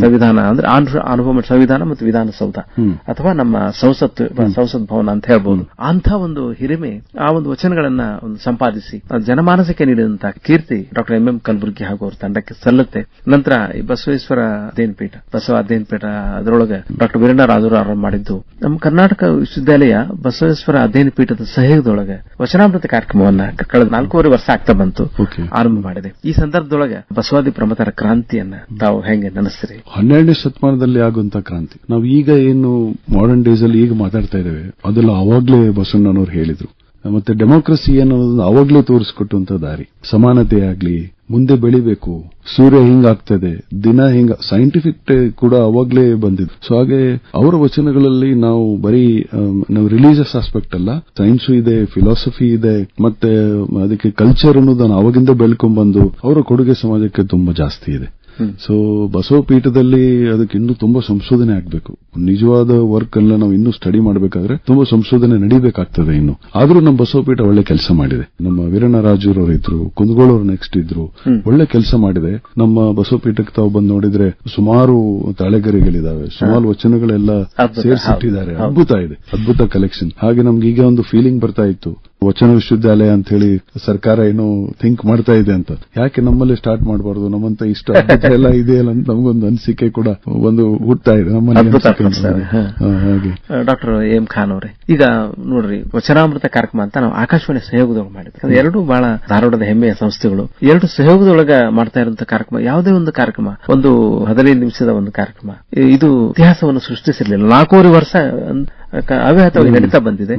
ಸಂವಿಧಾನ ಅಂದ್ರೆ ಅನುಭವ ಸಂವಿಧಾನ ಮತ್ತು ವಿಧಾನಸೌಧ ಅಥವಾ ನಮ್ಮ ಸಂಸತ್ ಸಂಸತ್ ಭವನ ಅಂತ ಹೇಳ್ಬಹುದು ಅಂತ ಒಂದು ಹಿರಿಮೆ ಆ ಒಂದು ವಚನಗಳನ್ನ ಒಂದು ಸಂಪಾದಿಸಿ ಜನಮಾನಸಕ್ಕೆ ನೀಡಿದಂತಹ ಕೀರ್ತಿ ಡಾಕ್ಟರ್ ಎಂ ಎಂ ಕಲಬುರ್ಗಿ ಹಾಗೂ ಅವರ ತಂಡಕ್ಕೆ ಸಲ್ಲುತ್ತೆ ನಂತರ ಈ ಬಸವೇಶ್ವರ ಅಧ್ಯಯನ ಪೀಠ ಬಸವ ಅಧ್ಯಯನ ಪೀಠ ಅದರೊಳಗೆ ಡಾಕ್ಟರ್ ವೀರಣ್ಣ ರಾಜರು ಆರಂಭ ಮಾಡಿದ್ದು. ನಮ್ಮ ಕರ್ನಾಟಕ ವಿಶ್ವವಿದ್ಯಾಲಯ ಬಸವೇಶ್ವರ ಅಧ್ಯಯನ ಪೀಠದ ಸಹಯೋಗದೊಳಗೆ ವಚನಾಮೃತ ಕಾರ್ಯಕ್ರಮವನ್ನ ಕಳೆದ ನಾಲ್ಕೂವರೆ ವರ್ಷ ಆಗ್ತಾ ಬಂತು. ಆರಂಭ ಮಾಡಿದೆ. ಈ ಸಂದರ್ಭದೊಳಗೆ ಬಸವಾದಿ ಪ್ರಮತರ ಕ್ರಾಂತಿಯನ್ನ ತಾವು ಹೆಂಗೆ ನೆನೆಸ್ತೀರಿ? ಹನ್ನೆರಡನೇ ಶತಮಾನದಲ್ಲಿ ಆಗುವಂತ ಕ್ರಾಂತಿ. ನಾವು ಈಗ ಏನು ಮಾಡರ್ನ್ ಡೇಸ್ ಅಲ್ಲಿ ಈಗ ಮಾತಾಡ್ತಾ ಇದ್ದೇವೆ ಅದೆಲ್ಲ ಅವಾಗ್ಲೇ ಬಸವಣ್ಣನವರು ಹೇಳಿದ್ರು. ಮತ್ತೆ ಡೆಮೋಕ್ರಸಿ ಅನ್ನೋದನ್ನ ಅವಾಗ್ಲೇ ತೋರಿಸಿಕೊಟ್ಟಂತ ದಾರಿ. ಸಮಾನತೆ ಆಗ್ಲಿ ಮುಂದೆ ಬೆಳಿಬೇಕು. ಸೂರ್ಯ ಹಿಂಗಾಗ್ತದೆ. ದಿನ ಹಿಂಗ ಸೈಂಟಿಫಿಕ್ ಕೂಡ ಅವಾಗ್ಲೇ ಬಂದಿದ್ದು ಸೊ ಹಾಗೆ ಅವರ ವಚನಗಳಲ್ಲಿ ನಾವು ಬರೀ ನಾವು ರಿಲಿಜಿಯಸ್ ಆಸ್ಪೆಕ್ಟ್ ಅಲ್ಲ ಸೈನ್ಸು ಇದೆ ಫಿಲಾಸಫಿ ಇದೆ, ಮತ್ತೆ, ಅದಕ್ಕೆ ಕಲ್ಚರ್ ಅನ್ನೋದನ್ನು ಅವಾಗಿಂದ ಬೆಳ್ಕೊಂಡ್ ಬಂದು ಅವರ ಕೊಡುಗೆ ಸಮಾಜಕ್ಕೆ ತುಂಬಾ ಜಾಸ್ತಿ ಇದೆ. ಸೊ ಬಸವ ಪೀಠದಲ್ಲಿ ಅದಕ್ಕೆ ಇನ್ನೂ ತುಂಬಾ ಸಂಶೋಧನೆ ಆಗಬೇಕು. ನಿಜವಾದ ವರ್ಕ್ ಅಲ್ಲ ನಾವು ಇನ್ನೂ ಸ್ಟಡಿ ಮಾಡಬೇಕಾದ್ರೆ ತುಂಬಾ ಸಂಶೋಧನೆ ನಡೀಬೇಕಾಗ್ತದೆ ಇನ್ನು. ಆದ್ರೂ ನಮ್ಮ ಬಸವಪೀಠ ಒಳ್ಳೆ ಕೆಲಸ ಮಾಡಿದೆ. ನಮ್ಮ ವೀರಣ್ಣ ರಾಜೂರವರು ಇದ್ರು ಕುಂದಗೋಳವ್ರು ನೆಕ್ಸ್ಟ್ ಇದ್ರು ಒಳ್ಳೆ ಕೆಲಸ ಮಾಡಿದೆ. ನಮ್ಮ ಬಸವಪೀಠಕ್ಕೆ ತಾವು ಬಂದು ನೋಡಿದ್ರೆ ಸುಮಾರು ತಳೆಗರಿಗಳಿದಾವೆ. ಸುಮಾರು ವಚನಗಳೆಲ್ಲ ಸೇರಿಸಿಟ್ಟಿದ್ದಾರೆ. ಅದ್ಭುತ ಇದೆ. ಅದ್ಭುತ ಕಲೆಕ್ಷನ್ ಹಾಗೆ ನಮ್ಗೆ ಈಗ ಒಂದು ಫೀಲಿಂಗ್ ಬರ್ತಾ ಇತ್ತು. ವಚನ ವಿಶ್ವವಿದ್ಯಾಲಯ ಅಂತ ಹೇಳಿ ಸರ್ಕಾರ ಏನೋ ಥಿಂಕ್ ಮಾಡ್ತಾ ಇದೆ ಅಂತ. ಯಾಕೆ ನಮ್ಮಲ್ಲಿ ಸ್ಟಾರ್ಟ್ ಮಾಡಬಾರ್ದು? ನಮ್ಮಂತ ಇಷ್ಟ ಎಲ್ಲ ಇದೆ ಅಲ್ಲ ಅಂತ ನಮಗೊಂದು ಅನಿಸಿಕೆ ಕೂಡ ಒಂದು ಹುಟ್ತಾ ಇದೆ. ಹಾಗೆ. ಡಾಕ್ಟರ್ ಎಂ ಖಾನ್ ಅವರೇ ಈಗ ನೋಡ್ರಿ ವಚನಾಮೃತ ಕಾರ್ಯಕ್ರಮ ಅಂತ ನಾವು ಆಕಾಶವಾಣಿ ಸಹಯೋಗದೊಳಗೆ ಮಾಡಿದ್ವಿ ಎರಡು ಬಹಳ ಧಾರವಾಡದ ಹೆಮ್ಮೆಯ ಸಂಸ್ಥೆಗಳು. ಎರಡು ಸಹಯೋಗದೊಳಗ ಮಾಡ್ತಾ ಇರುವಂತಹ ಕಾರ್ಯಕ್ರಮ ಯಾವುದೇ ಒಂದು ಕಾರ್ಯಕ್ರಮ ಒಂದು ಹದಿನೈದು ನಿಮಿಷದ ಒಂದು ಕಾರ್ಯಕ್ರಮ ಇದು ಇತಿಹಾಸವನ್ನು ಸೃಷ್ಟಿಸಿರಲಿಲ್ಲ. ನಾಲ್ಕೂವರೆ ವರ್ಷ ಅವ್ಯಾಹತವಾಗಿ ನಡೀತಾ ಬಂದಿದೆ.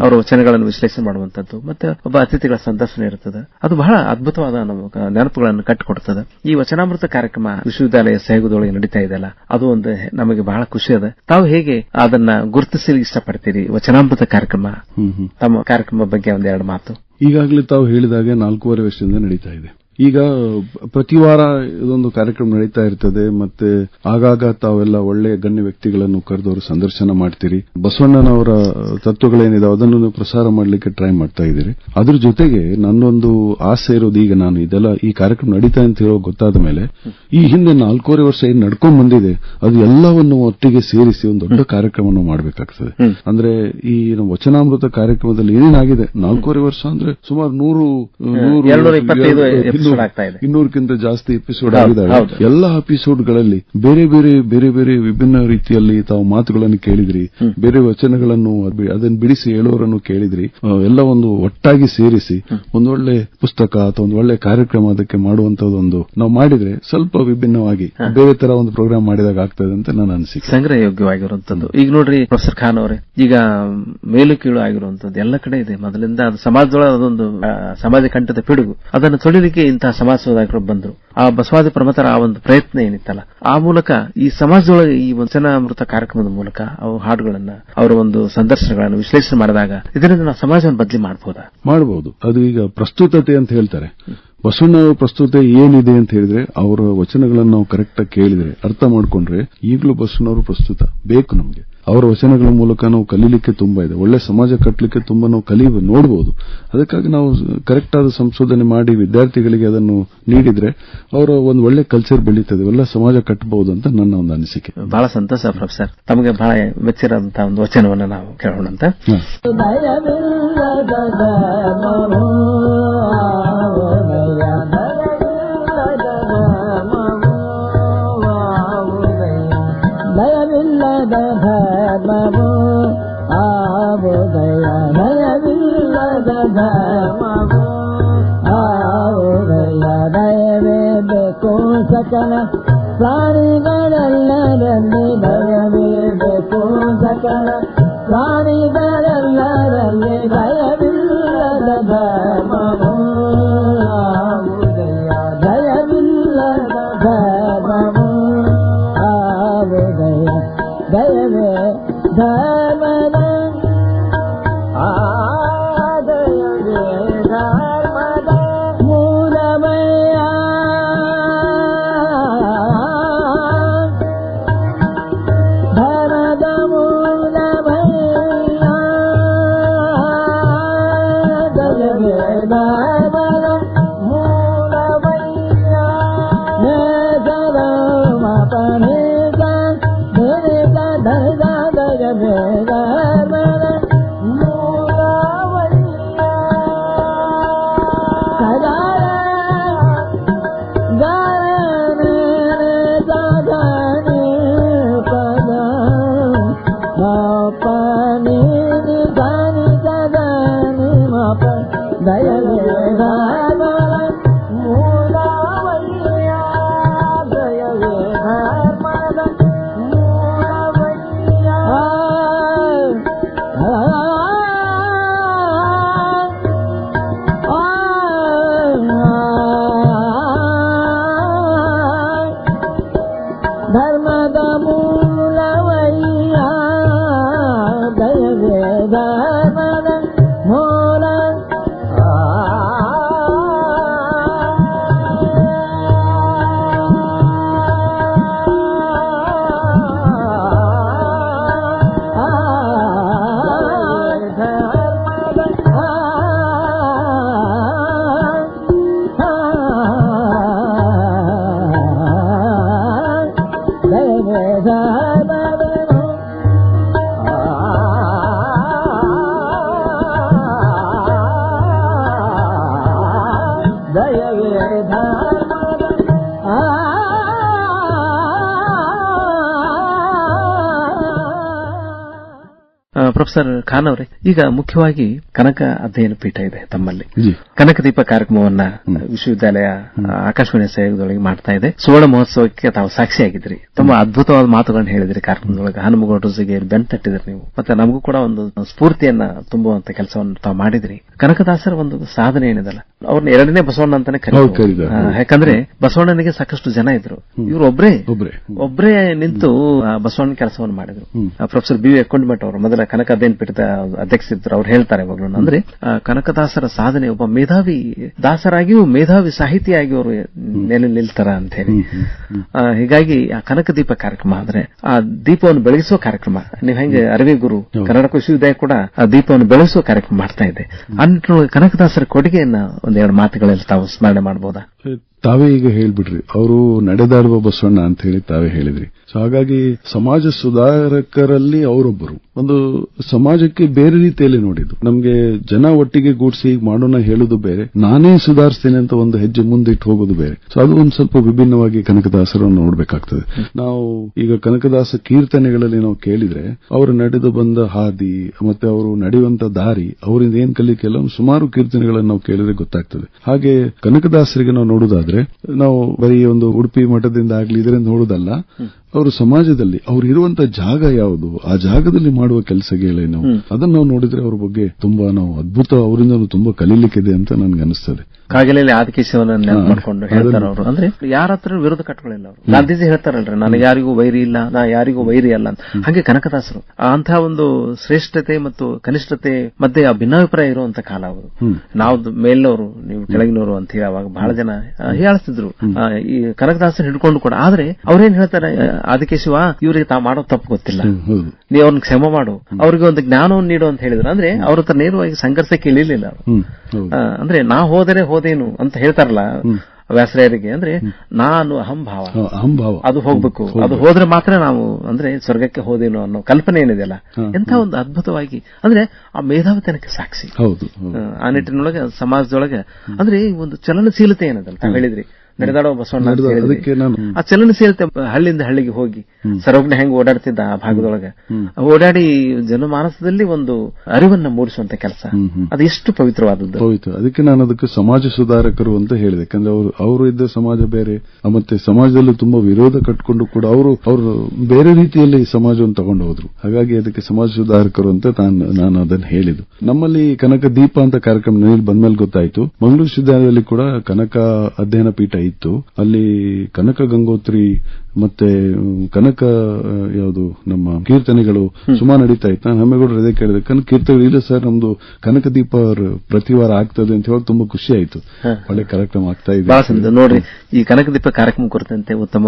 ಅವರ ವಚನಗಳನ್ನು ವಿಶ್ಲೇಷಣೆ ಮಾಡುವಂತದ್ದು. ಮತ್ತೆ ಒಬ್ಬ ಅತಿಥಿಗಳ ಸಂದರ್ಶನ ಇರುತ್ತದೆ ಅದು ಬಹಳ ಅದ್ಭುತವಾದ ನೆನಪುಗಳನ್ನು ಕಟ್ಟಿಕೊಡುತ್ತದೆ ಈ ವಚನಾಮೃತ ಕಾರ್ಯಕ್ರಮ ವಿಶ್ವವಿದ್ಯಾಲಯ ಸಹಯೋಗದೊಳಗೆ ನಡೀತಾ ಇದೆಯಲ್ಲ ಅದು ಒಂದು ನಮಗೆ ಬಹಳ ಖುಷಿ ಅದ. ತಾವು ಹೇಗೆ ಅದನ್ನ ಗುರುತಿಸಲು ಇಷ್ಟಪಡ್ತೀರಿ? ವಚನಾಮೃತ ಕಾರ್ಯಕ್ರಮ? ತಮ್ಮ ಕಾರ್ಯಕ್ರಮ ಬಗ್ಗೆ ಒಂದೆರಡು ಮಾತು. ಈಗಾಗಲೇ ತಾವು ಹೇಳಿದಾಗ ನಾಲ್ಕೂವರೆ ವರ್ಷದಿಂದ ನಡೀತಾ ಇದೆ. ಈಗ ಪ್ರತಿ ವಾರ ಇದೊಂದು ಕಾರ್ಯಕ್ರಮ ನಡೀತಾ ಇರ್ತದೆ ಮತ್ತೆ ಆಗಾಗ ತಾವೆಲ್ಲ ಒಳ್ಳೆಯ ಗಣ್ಯ ವ್ಯಕ್ತಿಗಳನ್ನು ಕರೆದವರು ಸಂದರ್ಶನ ಮಾಡ್ತೀರಿ. ಬಸವಣ್ಣನವರ ತತ್ವಗಳೇನಿದೆ ಅದನ್ನು ಪ್ರಸಾರ ಮಾಡಲಿಕ್ಕೆ ಟ್ರೈ ಮಾಡ್ತಾ ಇದ್ದೀರಿ. ಅದ್ರ ಜೊತೆಗೆ ನನ್ನೊಂದು ಆಸೆ ಇರೋದು ಈಗ ನಾನು ಇದೆಲ್ಲ ಈ ಕಾರ್ಯಕ್ರಮ ನಡೀತಾ ಅಂತ ಹೇಳೋ ಗೊತ್ತಾದ ಮೇಲೆ ಈ ಹಿಂದೆ ನಾಲ್ಕೂವರೆ ವರ್ಷ ಏನ್ ನಡ್ಕೊಂಡ್ ಬಂದಿದೆ ಅದು ಎಲ್ಲವನ್ನು ಒಟ್ಟಿಗೆ ಸೇರಿಸಿ ಒಂದು ದೊಡ್ಡ ಕಾರ್ಯಕ್ರಮವನ್ನು ಮಾಡಬೇಕಾಗ್ತದೆ. ಅಂದ್ರೆ ಈ ನಮ್ಮ ವಚನಾಮೃತ ಕಾರ್ಯಕ್ರಮದಲ್ಲಿ ಏನೇನಾಗಿದೆ? ನಾಲ್ಕೂವರೆ ವರ್ಷ ಅಂದ್ರೆ ಸುಮಾರು ನೂರು ನೂರು ಎಪಿಸೋಡ್ ಆಗ್ತಾ ಇದೆ. ಇನ್ನೂರಕ್ಕಿಂತ ಜಾಸ್ತಿ ಎಪಿಸೋಡ್ ಆಗಿದೆ ಆಗಿದ್ದಾವೆ. ಎಪಿಸೋಡ್ ಎಲ್ಲ ಎಪಿಸೋಡ್ಗಳಲ್ಲಿ ಬೇರೆ ಬೇರೆ ಬೇರೆ ಬೇರೆ ವಿಭಿನ್ನ ರೀತಿಯಲ್ಲಿ ತಾವು ಮಾತುಗಳನ್ನು ಕೇಳಿದ್ರಿ ಬೇರೆ ವಚನಗಳನ್ನು ಅದ್- ಅದನ್ನು ಬಿಡಿಸಿ ಹೇಳೋರನ್ನು ಕೇಳಿದ್ರಿ ಎಲ್ಲ ಒಂದು ಒಟ್ಟಾಗಿ ಸೇರಿಸಿ ಒಂದೊಳ್ಳೆ ಪುಸ್ತಕ ಅಥವಾ ಒಂದು ಒಳ್ಳೆ ಕಾರ್ಯಕ್ರಮ ಅದಕ್ಕೆ ಮಾಡುವಂತದೊಂದು ನಾವು ಮಾಡಿದ್ರೆ ಸ್ವಲ್ಪ ವಿಭಿನ್ನವಾಗಿ ಬೇರೆ ತರ ಒಂದು ಪ್ರೋಗ್ರಾಮ್ ಮಾಡಿದಾಗ ಆಗ್ತದೆ ಅಂತ ನಾನು ಅನಿಸಿಕೆ. ಸಂಗ್ರಹ ಯೋಗ್ಯವಾಗಿರುವಂತದ್ದು ಈಗ ನೋಡ್ರಿ ಪ್ರೊಫೆಸರ್ ಖಾನ್ ಅವರೇ ಈಗ ಮೇಲು ಕೀಳು ಆಗಿರುವಂತದ್ದು ಎಲ್ಲ ಕಡೆ ಇದೆ. ಮೊದಲಿಂದ ಅದು ಸಮಾಜದೊಳಗೆ ಅದೊಂದು ಸಮಾಜ ಕಂಠದ ಪಿಡುಗು. ಅದನ್ನು ತೊಳಿಲಿಕ್ಕೆ ಇಂತಹ ಸಮಾಜ ಸುಧಾರಕರು ಬಂದರು. ಆ ಬಸವಾದಿ ಪ್ರಮತರ ಆ ಒಂದು ಪ್ರಯತ್ನ ಏನಿತ್ತಲ್ಲ, ಆ ಮೂಲಕ ಈ ಸಮಾಜದೊಳಗೆ ಈ ವಚನಾಮೃತ ಕಾರ್ಯಕ್ರಮದ ಮೂಲಕ ಅವು ಹಾಡುಗಳನ್ನ, ಅವರ ಒಂದು ಸಂದರ್ಶನಗಳನ್ನು ವಿಶ್ಲೇಷಣೆ ಮಾಡಿದಾಗ ಇದರಿಂದ ನಾವು ಸಮಾಜವನ್ನು ಬದಲಿ ಮಾಡಬಹುದಾ ಮಾಡಬಹುದು ಅದು ಈಗ ಪ್ರಸ್ತುತತೆ ಅಂತ ಹೇಳ್ತಾರೆ. ಬಸವಣ್ಣ ಪ್ರಸ್ತುತತೆ ಪ್ರಸ್ತುತೆ ಏನಿದೆ ಅಂತ ಹೇಳಿದ್ರೆ, ಅವರ ವಚನಗಳನ್ನು ನಾವು ಕರೆಕ್ಟ್ ಆಗಿ ಕೇಳಿದ್ರೆ, ಅರ್ಥ ಮಾಡ್ಕೊಂಡ್ರೆ ಈಗಲೂ ಬಸವಣ್ಣವರು ಪ್ರಸ್ತುತ ಬೇಕು ನಮಗೆ. ಅವರ ವಚನಗಳ ಮೂಲಕ ನಾವು ಕಲೀಲಿಕ್ಕೆ ತುಂಬಾ ಇದೆ. ಒಳ್ಳೆ ಸಮಾಜ ಕಟ್ಟಲಿಕ್ಕೆ ತುಂಬಾ ನಾವು ಕಲಿ ನೋಡಬಹುದು ಅದಕ್ಕಾಗಿ ನಾವು ಕರೆಕ್ಟ್ ಆದ ಸಂಶೋಧನೆ ಮಾಡಿ ವಿದ್ಯಾರ್ಥಿಗಳಿಗೆ ಅದನ್ನು ನೀಡಿದ್ರೆ ಅವರ ಒಂದು ಒಳ್ಳೆ ಕಲ್ಚರ್ ಬೆಳೀತದೆ. ಒಳ್ಳೆ ಸಮಾಜ ಕಟ್ಟಬಹುದು ಅಂತ ನನ್ನ ಒಂದು ಅನಿಸಿಕೆ. ಬಹಳ ಸಂತೋಷ ಪ್ರೊಫೆಸರ್. ತಮಗೆ ಬಹಳ ಮೆಚ್ಚಿರಂತ ಒಂದು ವಚನವನ್ನು ನಾವು ಕೇಳೋಣ ಸಕಲ ಪ್ರಾಣಿಗಳೆಲ್ಲರಲ್ಲಿ ದಯವೇ ಬೇಕು ಸಕಲ ಪ್ರಾಣಿಗಳೆಲ್ಲರಲ್ಲಿ ಪ್ರೊಫೆಸರ್ ಖಾನ್ ಅವರೇ. ಈಗ ಮುಖ್ಯವಾಗಿ ಕನಕ ಅಧ್ಯಯನ ಪೀಠ ಇದೆ ತಮ್ಮಲ್ಲಿ. ಕನಕದೀಪ ಕಾರ್ಯಕ್ರಮವನ್ನ ವಿಶ್ವವಿದ್ಯಾಲಯ ಆಕಾಶವಾಣಿ ಸಹಯೋಗದೊಳಗೆ ಮಾಡ್ತಾ ಇದೆ. ಸುವರ್ಣ ಮಹೋತ್ಸವಕ್ಕೆ ತಾವು ಸಾಕ್ಷಿಯಾಗಿದ್ರಿ ತುಂಬಾ ಅದ್ಭುತವಾದ ಮಾತುಗಳನ್ನು ಹೇಳಿದ್ರಿ ಕಾರ್ಯಕ್ರಮದೊಳಗೆ. ಹನುಮಗೌಡರಿಗೆ ಬೆನ್ ತಟ್ಟಿದ್ರಿ ನೀವು. ಮತ್ತೆ ನಮಗೂ ಕೂಡ ಒಂದು ಸ್ಫೂರ್ತಿಯನ್ನ ತುಂಬುವಂತ ಕೆಲಸವನ್ನು ತಾವು ಮಾಡಿದ್ರಿ. ಕನಕದಾಸರ ಒಂದು ಸಾಧನೆ ಏನಿದಲ್ಲ ಅವ್ರನ್ನ ಎರಡನೇ ಬಸವಣ್ಣ ಅಂತಾನೆ. ಯಾಕಂದ್ರೆ ಬಸವಣ್ಣನಿಗೆ ಸಾಕಷ್ಟು ಜನ ಇದ್ರು. ಇವರು ಒಬ್ರೇ. ಒಬ್ರೇ. ಒಬ್ಬರೇ ನಿಂತು ಬಸವಣ್ಣ ಕೆಲಸವನ್ನು ಮಾಡಿದ್ರು. ಆ, ಪ್ರೊಫೆಸರ್ ಬಿ ವಿ ಅಕ್ಕೊಂಡ್ಮಠ್ ಅವರು ಮೊದಲ ಕನಕ ಅಧ್ಯಯನ ಪೀಠದ ಇದ್ರು ಅವ್ರು ಹೇಳ್ತಾರೆ ಅಂದ್ರೆ ಕನಕದಾಸರ ಸಾಧನೆ ಒಬ್ಬ ಮೇಧಾವಿ ದಾಸರಾಗಿಯೂ ಮೇಧಾವಿ ಸಾಹಿತಿಯಾಗಿ ಅವರು ನೆಲೆ ನಿಲ್ತಾರ ಅಂತ ಹೇಳಿ ಆ, ಹೀಗಾಗಿ ಆ ಕನಕ ದೀಪ ಕಾರ್ಯಕ್ರಮ ಅಂದ್ರೆ ಆ ದೀಪವನ್ನು ಬೆಳಗಿಸುವ ಕಾರ್ಯಕ್ರಮ ನೀವು ಹೆಂಗೆ ಅರವಿ ಗುರು ಕರ್ನಾಟಕ ವಿಶ್ವವಿದ್ಯಾಲಯ ಕೂಡ ಆ ದೀಪವನ್ನು ಬೆಳಗಿಸುವ ಕಾರ್ಯಕ್ರಮ ಮಾಡ್ತಾ ಇದೆ. ಆ ನಿಟ್ಟಿನೊಳಗೆ ಕನಕದಾಸರ ಕೊಡುಗೆಯನ್ನ ಒಂದೆರಡು ಮಾತುಗಳಲ್ಲಿ ತಾವು ಸ್ಮರಣೆ ಮಾಡಬಹುದಾ ತಾವೇ ಈಗ ಹೇಳ್ಬಿಡ್ರಿ, ಅವರು ನಡೆದಾಡುವ ಬಸವಣ್ಣ ಅಂತ ಹೇಳಿ ತಾವೇ ಹೇಳಿದ್ರಿ. ಸೊ ಹಾಗಾಗಿ ಸಮಾಜ ಸುಧಾರಕರಲ್ಲಿ ಅವರೊಬ್ಬರು. ಒಂದು ಸಮಾಜಕ್ಕೆ ಬೇರೆ ರೀತಿಯಲ್ಲಿ ನೋಡಿದ್ದು. ನಮ್ಗೆ ಜನ ಒಟ್ಟಿಗೆ ಗೂಡಿಸಿ ಮಾಡೋಣ ಹೇಳುದು ಬೇರೆ, ನಾನೇ ಸುಧಾರಿಸ್ತೇನೆ ಅಂತ ಒಂದು ಹೆಜ್ಜೆ ಮುಂದಿಟ್ಟು ಹೋಗೋದು ಬೇರೆ. ಸೊ ಅದು ಒಂದು ಸ್ವಲ್ಪ ವಿಭಿನ್ನವಾಗಿ ಕನಕದಾಸರನ್ನು ನೋಡಬೇಕಾಗ್ತದೆ. ನಾವು ಈಗ ಕನಕದಾಸ ಕೀರ್ತನೆಗಳಲ್ಲಿ ನಾವು ಕೇಳಿದ್ರೆ, ಅವರು ನಡೆದು ಬಂದ ಹಾದಿ, ಮತ್ತೆ ಅವರು ನಡೆಯುವಂತ ದಾರಿ, ಅವರಿಂದ ಏನ್ ಕಲಿಕೆಲ್ಲ ಸುಮಾರು ಕೀರ್ತನೆಗಳನ್ನು ನಾವು ಕೇಳಿದ್ರೆ ಗೊತ್ತಾಗ್ತದೆ. ಹಾಗೆ ಕನಕದಾಸರಿಗೆ ನಾವು ನೋಡುವುದಾದ್ರೆ ನಾವು ಬರೀ ಒಂದು ಉಡುಪಿ ಮಠದಿಂದ ಆಗ್ಲಿ ಇದರಿಂದ ನೋಡುವುದಲ್ಲ. ಅವರು ಸಮಾಜದಲ್ಲಿ ಅವ್ರು ಇರುವಂತಹ ಜಾಗ ಯಾವುದು? ಆ ಜಾಗದಲ್ಲಿ ಮಾಡುವ ಕೆಲಸಗಳೇನು ಅದನ್ನ ನಾವು ನೋಡಿದ್ರೆ ಅವ್ರ ಬಗ್ಗೆ ತುಂಬಾ ನಾವು ಅದ್ಭುತ ಅವರಿಂದ ತುಂಬಾ ಕಲೀಲಿಕ್ಕಿದೆ ಅಂತ ನನ್ಗೆ ಅನಿಸ್ತದೆ. ಕಾಗಿಲೆಯಲ್ಲಿ ಆದಿಕೇಶವನ್ನ ನೆನಪು ಮಾಡ್ಕೊಂಡು ಹೇಳ್ತಾರ ಅವರು. ಅಂದ್ರೆ ಯಾರ ಹತ್ರ ವಿರೋಧ ಕಟ್ಟಗಳಿಲ್ಲ ಅವರು. ಗಾಂಧೀಜಿ ಹೇಳ್ತಾರಲ್ರಿ ನನಗೆ ಯಾರಿಗೂ ವೈರಿ ಇಲ್ಲ ನಾ ಯಾರಿಗೂ ವೈರಿ ಅಲ್ಲ ಅಂತ. ಹಾಗೆ ಕನಕದಾಸರು. ಅಂತಹ ಒಂದು ಶ್ರೇಷ್ಠತೆ ಮತ್ತು ಕನಿಷ್ಠತೆ ಮತ್ತೆ ಆ ಭಿನ್ನಾಭಿಪ್ರಾಯ ಇರುವಂತ ಕಾಲ ಅವರು. ನಾವು ಮೇಲ್ನವರು ನೀವು ಕೆಳಗಿನವರು ಅಂತ ಹೇಳಿ ಅವಾಗ ಬಹಳ ಜನ ಹೇಳ್ತಿದ್ರು ಹೀಯಾಳಿಸ್ತಿದ್ರು ಈ ಕನಕದಾಸರು ಹಿಡ್ಕೊಂಡು ಕೂಡ. ಆದ್ರೆ ಅವ್ರೇನ್ ಹೇಳ್ತಾರೆ ಆ, ಶಿವ ಇವ್ರಿಗೆ ತಾ ಮಾಡೋ ತಪ್ಪು ಗೊತ್ತಿಲ್ಲ. ನೀ ಅವ್ರನ್ನ ಕ್ಷಮ ಮಾಡು. ಅವ್ರಿಗೆ ಒಂದು ಜ್ಞಾನವನ್ನು ನೀಡು ಅಂತ ಹೇಳಿದ್ರು. ಅಂದ್ರೆ ಅವ್ರ ಹತ್ರ ನೇರವಾಗಿ ಸಂಘರ್ಷಕ್ಕೆ ಇಳಿಲಿಲ್ಲ ಅಂದ್ರೆ ನಾ ಹೋದರೆ ಹೋದೇನು ಅಂತ ಹೇಳ್ತಾರಲ್ಲ ವ್ಯಾಸರಾಯರಿಗೆ. ಅಂದ್ರೆ ನಾನು ಅಹಂಭಾವ ಅಹಂಭಾವ ಅದು ಹೋಗ್ಬೇಕು. ಅದು ಹೋದ್ರೆ ಮಾತ್ರ ನಾವು ಅಂದ್ರೆ ಸ್ವರ್ಗಕ್ಕೆ ಹೋದೇನು ಅನ್ನೋ ಕಲ್ಪನೆ ಏನಿದೆಯಲ್ಲ ಎಂತ ಒಂದು ಅದ್ಭುತವಾಗಿ. ಅಂದ್ರೆ ಆ ಮೇಧಾವಿತನಕ್ಕೆ ಸಾಕ್ಷಿ. ಹೌದು. ಆ, ನಿಟ್ಟಿನೊಳಗೆ ಸಮಾಜದೊಳಗೆ. ಅಂದ್ರೆ ಈ ಒಂದು ಚಲನಶೀಲತೆ ಏನದಲ್ಲ ಹೇಳಿದ್ರಿ. ನಡೆದಾಡೋ ಬಸವಣ್ಣ ಆ ಚಲನಶೀಲತೆ ಹಳ್ಳಿಯಿಂದ ಹಳ್ಳಿಗೆ ಹೋಗಿ ಸರ್ವಜ್ಞ ಹೆಂಗ್ ಓಡಾಡ್ತಿದ್ದ ಆ ಭಾಗದೊಳಗೆ. ಓಡಾಡಿ ಜನಮಾನಸದಲ್ಲಿ ಒಂದು ಅರಿವನ್ನ ಮೂಡಿಸುವಂತ ಕೆಲಸ. ಅದು ಎಷ್ಟು ಪವಿತ್ರವಾದದ್ದು. ಪವಿತ್ರ. ಅದಕ್ಕೆ ನಾನು ಅದಕ್ಕೆ ಸಮಾಜ ಸುಧಾರಕರು ಅಂತ ಹೇಳಿದೆ. ಯಾಕಂದ್ರೆ ಅವರು ಅವರು ಇದ್ದ ಸಮಾಜ ಬೇರೆ ಮತ್ತೆ ಸಮಾಜದಲ್ಲಿ ತುಂಬಾ ವಿರೋಧ ಕಟ್ಕೊಂಡು ಕೂಡ ಅವರು ಅವರು ಬೇರೆ ರೀತಿಯಲ್ಲಿ ಸಮಾಜವನ್ನು ತಗೊಂಡು ಹೋದ್ರು. ಹಾಗಾಗಿ ಅದಕ್ಕೆ ಸಮಾಜ ಸುಧಾರಕರು ಅಂತ ನಾನು ನಾನು ಅದನ್ನು ಹೇಳಿದ್ದು. ನಮ್ಮಲ್ಲಿ ಕನಕ ದೀಪ ಅಂತ ಕಾರ್ಯಕ್ರಮ ಬಂದ್ಮೇಲೆ ಗೊತ್ತಾಯ್ತು. ಮಂಗಳೂರು ವಿಶ್ವವಿದ್ಯಾಲಯದಲ್ಲಿ ಕೂಡ ಕನಕ ಅಧ್ಯಯನ ಪೀಠ ಇತ್ತು. ಅಲ್ಲಿ ಕನಕ ಗಂಗೋತ್ರಿ ಮತ್ತೆ ಕನಕ ಯಾವುದು ನಮ್ಮ ಕೀರ್ತನೆಗಳು ಸುಮಾರು ನಡೀತಾ ಇತ್ತು. ನಾನು ಹಮ್ಮೇಗೌಡರು ಅದೇ ಕೇಳಿದೆ. ಕನಕ ಕೀರ್ತನೆ ಇಲ್ಲ ಸರ್ ನಮ್ದು ಕನಕ ದೀಪ ಪ್ರತಿವಾರ ಪ್ರತಿ ವಾರ ಆಗ್ತದೆ ಅಂತ ಹೇಳಿ ತುಂಬಾ ಖುಷಿ ಆಯ್ತು. ಒಳ್ಳೆ ಕಾರ್ಯಕ್ರಮ ಆಗ್ತಾ ಇದೆ. ಬಹಳ ಸಂತೋಷ ನೋಡ್ರಿ ಈ ಕನಕದೀಪ ಕಾರ್ಯಕ್ರಮ ಕುರಿತಂತೆ ಉತ್ತಮ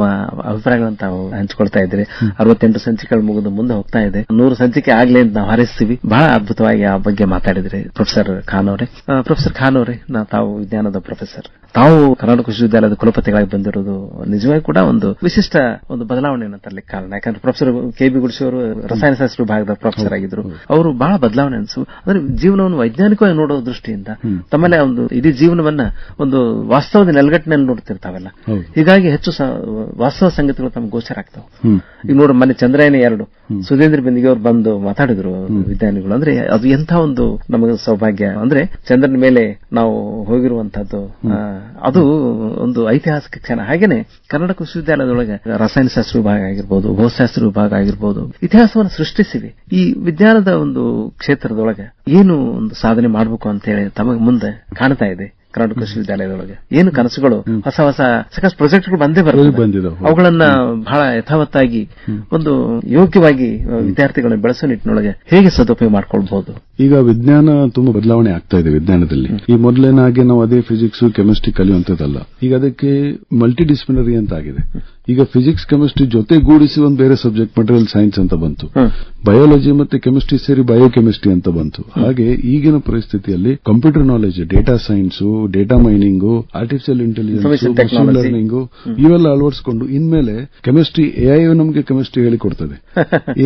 ಅಭಿಪ್ರಾಯಗಳನ್ನು ತಾವು ಹಂಚಿಕೊಳ್ತಾ ಇದ್ರಿ ಅರವತ್ತೆಂಟು ಸಂಚಿಕೆಗಳು ಮುಗಿದು ಮುಂದೆ ಹೋಗ್ತಾ ಇದೆ. ನೂರು ಸಂಚಿಕೆ ಆಗ್ಲಿ ಅಂತ ನಾವು ಹಾರೈಸ್ತೀವಿ. ಬಹಳ ಅದ್ಭುತವಾಗಿ ಆ ಬಗ್ಗೆ ಮಾತಾಡಿದ್ರಿ ಪ್ರೊಫೆಸರ್ ಖಾನ್ ಅವರೇ. ಪ್ರೊಫೆಸರ್ ಖಾನ್ ಅವರೇ ನಾ ತಾವು ವಿಜ್ಞಾನದ ಪ್ರೊಫೆಸರ್. ತಾವು ಕರ್ನಾಟಕ ವಿಶ್ವವಿದ್ಯಾಲಯದ ಕುಲಪತಿಗಳಾಗಿ ಬಂದಿರೋದು ನಿಜವಾಗಿ ಕೂಡ ಒಂದು ವಿಶಿಷ್ಟ ಒಂದು ಬದಲಾವಣೆಯನ್ನು ತರಲಿಕ್ಕೆ ಕಾರಣ. ಯಾಕಂದ್ರೆ ಪ್ರೊಫೆಸರ್ ಕೆ ಬಿ ಗುಡಿಸಿ ಅವರು ರಸಾಯನಶಾಸ್ತ್ರ ವಿಭಾಗದ ಪ್ರೊಫೆಸರ್ ಆಗಿದ್ರು. ಅವರು ಬಹಳ ಬದಲಾವಣೆ ಅನಿಸು ಅಂದ್ರೆ ಜೀವನವನ್ನು ವೈಜ್ಞಾನಿಕವಾಗಿ ನೋಡೋ ದೃಷ್ಟಿಯಿಂದ ತಮ್ಮಲ್ಲೇ ಒಂದು ಇಡೀ ಜೀವನವನ್ನ ಒಂದು ವಾಸ್ತವದ ನೆಲಗಟ್ಟಿನಲ್ಲಿ ನೋಡ್ತಿರ್ತಾವೆಲ್ಲ. ಹೀಗಾಗಿ ಹೆಚ್ಚು ವಾಸ್ತವ ಸಂಗತಿಗಳು ತಮ್ಗೆ ಗೋಚರ ಆಗ್ತಾವೆ. ಈಗ ನೋಡಿ ಮನೆ ಚಂದ್ರಯಾನ ಎರಡು. ಸುಧೇಂದ್ರ ಬಿಂದಿಗೆ ಅವರು ಬಂದು ಮಾತಾಡಿದ್ರು ವಿಜ್ಞಾನಿಗಳು. ಅಂದ್ರೆ ಅದು ಎಂಥ ಒಂದು ನಮಗೆ ಸೌಭಾಗ್ಯ. ಅಂದ್ರೆ ಚಂದ್ರನ ಮೇಲೆ ನಾವು ಹೋಗಿರುವಂತಹದ್ದು ಅದು ಒಂದು ಐತಿಹಾಸಿಕ ಕ್ಷಣ. ಹಾಗೇನೆ ಕರ್ನಾಟಕ ವಿಶ್ವವಿದ್ಯಾಲಯದೊಳಗೆ ರಸಾಯನಶಾಸ್ತ್ರ ವಿಭಾಗ ಆಗಿರ್ಬೋದು, ಭೌತಶಾಸ್ತ್ರ ವಿಭಾಗ ಆಗಿರ್ಬೋದು, ಇತಿಹಾಸವನ್ನು ಸೃಷ್ಟಿಸಿವೆ. ಈ ವಿಜ್ಞಾನದ ಒಂದು ಕ್ಷೇತ್ರದೊಳಗೆ ಏನು ಒಂದು ಸಾಧನೆ ಮಾಡಬೇಕು ಅಂತ ಹೇಳಿ ತಮಗೆ ಮುಂದೆ ಕಾಣ್ತಾ ಇದೆ. ಕರ್ನಾಟಕ ವಿಶ್ವವಿದ್ಯಾಲಯದೊಳಗೆ. ಏನು ಕನಸುಗಳು? ಹೊಸ ಹೊಸ ಸಾಕಷ್ಟು ಪ್ರಾಜೆಕ್ಟ್ಗಳು ಬಂದೇ ಬರ್ತವೆ. ಅವುಗಳನ್ನ ಬಹಳ ಯಥಾವತ್ತಾಗಿ ಒಂದು ಯೋಗ್ಯವಾಗಿ ವಿದ್ಯಾರ್ಥಿಗಳನ್ನು ಬೆಳೆಸೋ ನಿಟ್ಟಿನೊಳಗೆ ಹೇಗೆ ಸದುಪಯೋಗ ಮಾಡ್ಕೊಳ್ಬಹುದು? ಈಗ ವಿಜ್ಞಾನ ತುಂಬಾ ಬದಲಾವಣೆ ಆಗ್ತಾ ಇದೆ ವಿಜ್ಞಾನದಲ್ಲಿ. ಈ ಮೊದಲೇನಾಗೆ ನಾವು ಅದೇ ಫಿಸಿಕ್ಸ್ ಕೆಮಿಸ್ಟ್ರಿ ಕಲಿಯುವಂತದಲ್ಲ ಈಗ ಅದಕ್ಕೆ ಮಲ್ಟಿ ಡಿಸಿಪ್ಲಿನರಿ ಅಂತ ಆಗಿದೆ. ಈಗ ಫಿಸಿಕ್ಸ್ ಕೆಮಿಸ್ಟ್ರಿ ಜೊತೆಗೂಡಿಸಿ ಒಂದು ಬೇರೆ ಸಬ್ಜೆಕ್ಟ್ ಮಟೀರಿಯಲ್ ಸೈನ್ಸ್ ಅಂತ ಬಂತು. ಬಯಾಲಜಿ ಮತ್ತೆ ಕೆಮಿಸ್ಟ್ರಿ ಸೇರಿ ಬಯೋಕೆಮಿಸ್ಟ್ರಿ ಅಂತ ಬಂತು. ಹಾಗೆ ಈಗಿನ ಪರಿಸ್ಥಿತಿಯಲ್ಲಿ computer knowledge data science data mining artificial intelligence machine. Learning ಇವೆಲ್ಲ ಅಳವಡಿಸಿಕೊಂಡು ಇನ್ಮೇಲೆ ಕೆಮಿಸ್ಟ್ರಿ ಎಐ ನಮಗೆ ಕೆಮಿಸ್ಟ್ರಿ ಹೇಳಿಕೊಡ್ತದೆ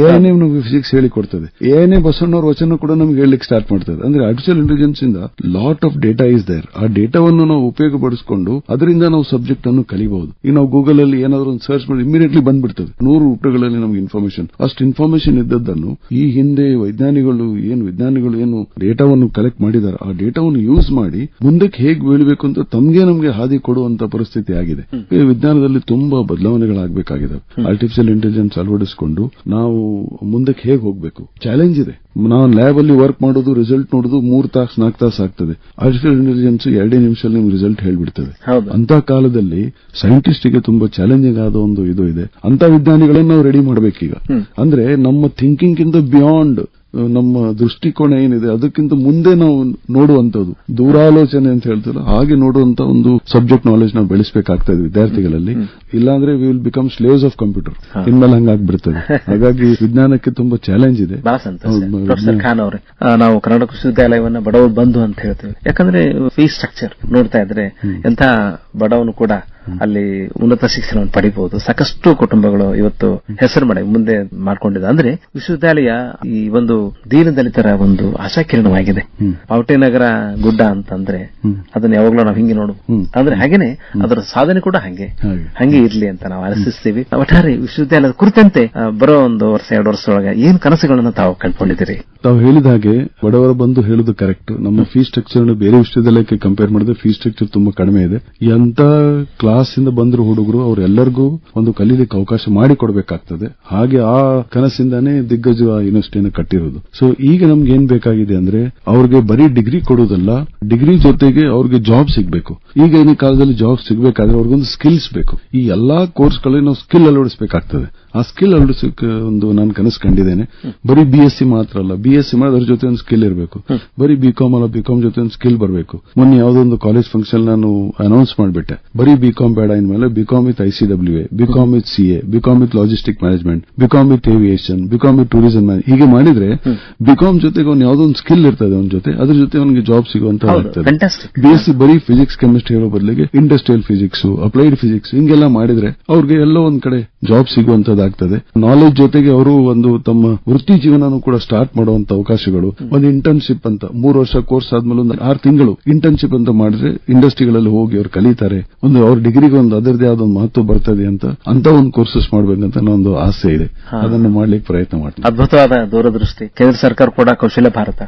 ಎಐನೇ [LAUGHS] ನಮಗೆ ಫಿಸಿಕ್ಸ್ ಹೇಳಿಕೊಡ್ತದೆ ಎಐನೇ ಬಸವಣ್ಣವ್ರ ವಚನ ಕೂಡ ನಮ್ಗೆ ಹೇಳಲಿಕ್ಕೆ ಸ್ಟಾರ್ಟ್ ಮಾಡ್ತದೆ. ಅಂದ್ರೆ ಆರ್ಟಿಫಿಷಿಯಲ್ ಇಂಟೆಲಿಜೆನ್ಸ್ ಇಂದ lot of data is there ಆ ಡೇಟಾವನ್ನು ನಾವು ಉಪಯೋಗಪಡಿಸಿಕೊಂಡು ಅದರಿಂದ ನಾವು ಸಬ್ಜೆಕ್ಟ್ ಅನ್ನು ಕಲಿಬಹುದು ಈಗ ನಾವು ಗೂಗಲ್ ಅಲ್ಲಿ ಏನಾದ್ರು ಒಂದು ಸರ್ಚ್ ಮಾಡಿ ಇಮಿಡಿಯೇಟ್ಲಿ ಬಂದ್ಬಿಡ್ತದೆ. ನೂರು ರೂಪಾಯಿಗಳಲ್ಲಿ ನಮ್ಗೆ ಇನ್ಫಾರ್ಮೇಶನ್ ಅಷ್ಟು ಇನ್ಫಾರ್ಮೇಶನ್ ಇದ್ದದ್ದನ್ನು ಈ ಹಿಂದೆ ವೈಜ್ಞಾನಿಗಳು ಏನು ವಿಜ್ಞಾನಿಗಳು ಏನು ಡೇಟಾವನ್ನು ಕಲೆಕ್ಟ್ ಮಾಡಿದ್ದಾರೆ ಆ ಡೇಟಾವನ್ನು ಯೂಸ್ ಮಾಡಿ ಮುಂದಕ್ಕೆ ಹೇಗೆ ಬೀಳಬೇಕು ಅಂತ ತಮಗೆ ನಮಗೆ ಹಾದಿ ಕೊಡುವಂತ ಪರಿಸ್ಥಿತಿ ಆಗಿದೆ. ಈ ವಿಜ್ಞಾನದಲ್ಲಿ ತುಂಬಾ ಬದಲಾವಣೆಗಳಾಗಬೇಕಾಗಿದೆ. ಆರ್ಟಿಫಿಷಿಯಲ್ ಇಂಟೆಲಿಜೆನ್ಸ್ ಅಳವಡಿಸಿಕೊಂಡು ನಾವು ಮುಂದಕ್ಕೆ ಹೇಗೆ ಹೋಗಬೇಕು? ಚಾಲೆಂಜ್ ಇದೆ. ನಾವು ಲ್ಯಾಬ್ ಅಲ್ಲಿ ವರ್ಕ್ ಮಾಡೋದು ರಿಸಲ್ಟ್ ನೋಡೋದು ಮೂರ್ ತಾಸು ನಾಲ್ಕು ತಾಸು ಆಗ್ತದೆ. ಆರ್ಟಿಫಿಷಿಯಲ್ ಇಂಟೆಲಿಜೆನ್ಸ್ ಎರಡೇ ನಿಮಿಷದಲ್ಲಿ ನಿಮ್ಗೆ ರಿಸಲ್ಟ್ ಹೇಳ್ಬಿಡ್ತದೆ. ಅಂತ ಕಾಲದಲ್ಲಿ ಸೈಂಟಿಸ್ಟ್ಗೆ ತುಂಬಾ ಚಾಲೆಂಜಿಂಗ್ ಆದ ಒಂದು ಇದು ಇದೆ. ಅಂತ ವಿಜ್ಞಾನಿಗಳನ್ನ ನಾವು ರೆಡಿ ಮಾಡಬೇಕೀಗ. ಅಂದ್ರೆ ನಮ್ಮ ಥಿಂಕಿಂಗ್ ಇಂದ ಬಿಯಾಂಡ್ ನಮ್ಮ ದೃಷ್ಟಿಕೋನ ಏನಿದೆ ಅದಕ್ಕಿಂತ ಮುಂದೆ ನಾವು ನೋಡುವಂತದ್ದು ದೂರಾಲೋಚನೆ ಅಂತ ಹೇಳ್ತೀವಲ್ಲ ಹಾಗೆ ನೋಡುವಂತ ಒಂದು ಸಬ್ಜೆಕ್ಟ್ ನಾಲೆಜ್ ನಾವು ಬೆಳೆಸಬೇಕಾಗ್ತಾ ಇದೆ ವಿದ್ಯಾರ್ಥಿಗಳಲ್ಲಿ. ಇಲ್ಲಾಂದ್ರೆ we will become slaves of computer ಇನ್ಮೇಲೆ ಹಂಗಾಗ್ಬಿಡ್ತದೆ. [LAUGHS] ಹಾಗಾಗಿ ವಿಜ್ಞಾನಕ್ಕೆ ತುಂಬಾ ಚಾಲೆಂಜ್ ಇದೆ. ಬಹಳ ಸಂತೋಷ. ಖಾನ್ ಅವರೇ ನಾವು ನಾವು ಕೃಷಿ ವಿಶ್ವವಿದ್ಯಾಲಯವನ್ನ ಬಡವರು ಬಂದು ಅಂತ ಹೇಳ್ತೇವೆ. ಯಾಕಂದ್ರೆ ಫೀಸ್ ಸ್ಟ್ರಕ್ಚರ್ ನೋಡ್ತಾ ಇದ್ರೆ ಎಂತ ಬಡವನು ಕೂಡ ಅಲ್ಲಿ ಉನ್ನತ ಶಿಕ್ಷಣವನ್ನು ಪಡಿಬಹುದು ಸಾಕಷ್ಟು ಕುಟುಂಬಗಳು ಇವತ್ತು ಹೆಸರು ಮಾಡಿ ಮುಂದೆ ಮಾಡ್ಕೊಂಡಿದೆ. ಅಂದ್ರೆ ವಿಶ್ವವಿದ್ಯಾಲಯ ಈ ಒಂದು ದೀನದಲಿತರ ಒಂದು ಆಶಾಕಿರಣವಾಗಿದೆ. ಪಾವಟೆನಗರ ಗುಡ್ಡ ಅಂತಂದ್ರೆ ಅದನ್ನ ಯಾವಾಗ್ಲೂ ನಾವು ಹಿಂಗೆ ನೋಡು. ಅಂದ್ರೆ ಹಾಗೇನೆ ಅದರ ಸಾಧನೆ ಕೂಡ ಹಂಗೆ. ಹಾಗೆ. ಹಂಗೆ ಇರ್ಲಿ ಅಂತ ನಾವು ಆಲೋಚಿಸ್ತೀವಿ ಒಟ್ಟಾರೆ ವಿಶ್ವವಿದ್ಯಾಲಯದ ಕುರಿತಂತೆ ಬರೋ ಒಂದು ವರ್ಷ ಎರಡು ವರ್ಷದೊಳಗೆ ಏನ್ ಕನಸುಗಳನ್ನ ತಾವು ಕಂಡುಕೊಂಡಿದ್ದೀರಿ? ತಾವು ಹೇಳಿದ ಹಾಗೆ ಬಡವರು ಬಂದು ಹೇಳುದು ಕರೆಕ್ಟ್. ನಮ್ಮ ಫೀಸ್ ಸ್ಟ್ರಕ್ಚರ್ ಬೇರೆ ವಿಶ್ವವಿದ್ಯಾಲಯಕ್ಕೆ ಕಂಪೇರ್ ಮಾಡಿದ್ರೆ ಫೀಸ್ ಸ್ಟ್ರಕ್ಚರ್ ತುಂಬಾ ಕಡಿಮೆ ಇದೆ. ಎಂತ ಕ್ಲಾಸ್ ಇಂದ ಬಂದ್ರು ಹುಡುಗರು, ಅವರೆಲ್ಲರಿಗೂ ಒಂದು ಕಲೀಲಿಕ್ಕೆ ಅವಕಾಶ ಮಾಡಿಕೊಡ್ಬೇಕಾಗ್ತದೆ. ಹಾಗೆ ಆ ಕನಸಿಂದಾನೇ ದಿಗ್ಗಜ ಯೂನಿವರ್ಸಿಟಿಯನ್ನು ಕಟ್ಟಿರೋದು. ಸೊ ಈಗ ನಮ್ಗೆ ಏನ್ ಬೇಕಾಗಿದೆ ಅಂದ್ರೆ, ಅವ್ರಿಗೆ ಬರೀ ಡಿಗ್ರಿ ಕೊಡೋದಲ್ಲ ಡಿಗ್ರಿ ಜೊತೆಗೆ ಅವ್ರಿಗೆ ಜಾಬ್ ಸಿಗಬೇಕು. ಈಗ ಈ ಕಾಲದಲ್ಲಿ ಜಾಬ್ ಸಿಗಬೇಕಾದ್ರೆ ಅವ್ರಿಗೊಂದು ಸ್ಕಿಲ್ಸ್ ಬೇಕು. ಈ ಎಲ್ಲಾ ಕೋರ್ಸ್ಗಳಲ್ಲಿ ನಾವು ಸ್ಕಿಲ್ ಅಳವಡಿಸಬೇಕಾಗ್ತದೆ. ಆ ಸ್ಕಿಲ್ ಅಳವಡಿಸಕ್ಕೆ ಒಂದು ನಾನು ಕನಸು ಕಂಡಿದ್ದೇನೆ. ಬರೀ ಬಿ ಎಸ್ ಸಿ ಮಾತ್ರ ಅಲ್ಲ ಬಿ ಎಸ್ ಸಿ ಅದ್ರ ಜೊತೆ ಒಂದು ಸ್ಕಿಲ್ ಇರಬೇಕು. ಬರೀ ಬಿ ಕಾಮ್ ಅಲ್ಲ ಬಿ ಕಾಮ್ ಜೊತೆ ಒಂದು ಸ್ಕಿಲ್ ಬರಬೇಕು. ಮೊನ್ನೆ ಯಾವುದೋ ಒಂದು ಕಾಲೇಜ್ ಫಂಕ್ಷನ್ ನಾನು ಅನೌನ್ಸ್ ಮಾಡಿಬಿಟ್ಟೆ. ಬರೀ ಬಿ ಕಾಮ್ ಬೇಡ ಇನ್ಮೇಲೆ B Com with I C W A B Com with C A B Com with logistic management B Com with aviation B Com with tourism ಹೀಗೆ ಮಾಡಿದ್ರೆ ಬಿ ಕಾಮ್ ಜೊತೆಗೆ ಅವ್ನು ಯಾವುದೋ ಒಂದು ಸ್ಕಿಲ್ ಇರ್ತದೆ ಅವ್ನ ಜೊತೆ ಅದ್ರ ಜೊತೆ ಅವನಿಗೆ ಜಾಬ್ ಸಿಗುವಂತ ಬಿ ಎಸ್ ಸಿ ಬರೀ ಫಿಸಿಕ್ಸ್ ಕೆಮಿಸ್ಟ್ರಿ ಹೇಳೋ ಬದಲಿಗೆ ಇಂಡಸ್ಟ್ರಿಯಲ್ ಫಿಸಿಕ್ಸ್ ಅಪ್ಲೈಡ್ ಫಿಸಿಕ್ಸ್ ಹಿಂಗೆಲ್ಲ ಮಾಡಿದ್ರೆ ಅವ್ರಿಗೆ ಎಲ್ಲೋ ಒಂದ್ ಕಡೆ ಜಾಬ್ ಸಿಗುವಂತದ್ದಾಗ್ತದೆ ನಾಲೆಜ್ ಜೊತೆಗೆ ಅವರು ಒಂದು ತಮ್ಮ ವೃತ್ತಿ ಜೀವನನೂ ಕೂಡ ಸ್ಟಾರ್ಟ್ ಮಾಡುವಂತ ಅವಕಾಶಗಳು. ಒಂದು ಇಂಟರ್ನ್ಶಿಪ್ ಅಂತ ಮೂರು ವರ್ಷ ಕೋರ್ಸ್ ಆದ್ಮೇಲೆ ಒಂದು ಆರು ತಿಂಗಳು ಇಂಟರ್ನ್ಶಿಪ್ ಅಂತ ಮಾಡಿದ್ರೆ ಇಂಡಸ್ಟ್ರಿಗಳಲ್ಲಿ ಹೋಗಿ ಅವರು ಕಲಿತಾರೆ. ಒಂದು ಅವ್ರ ಡಿಗ್ರಿಗೆ ಒಂದು ಅದರದೇ ಆದ ಒಂದು ಮಹತ್ವ ಬರ್ತದೆ ಅಂತ ಅಂತ ಒಂದು ಕೋರ್ಸಸ್ ಮಾಡಬೇಕಂತ ಒಂದು ಆಸೆ ಇದೆ. ಅದನ್ನು ಮಾಡ್ಲಿಕ್ಕೆ ಪ್ರಯತ್ನ ಮಾಡ್ತೀನಿ. ಅದ್ಭುತವಾದ ದೂರದೃಷ್ಟಿ. ಕೇಂದ್ರ ಸರ್ಕಾರ ಕೂಡ ಕೌಶಲ್ಯ ಭಾರತ.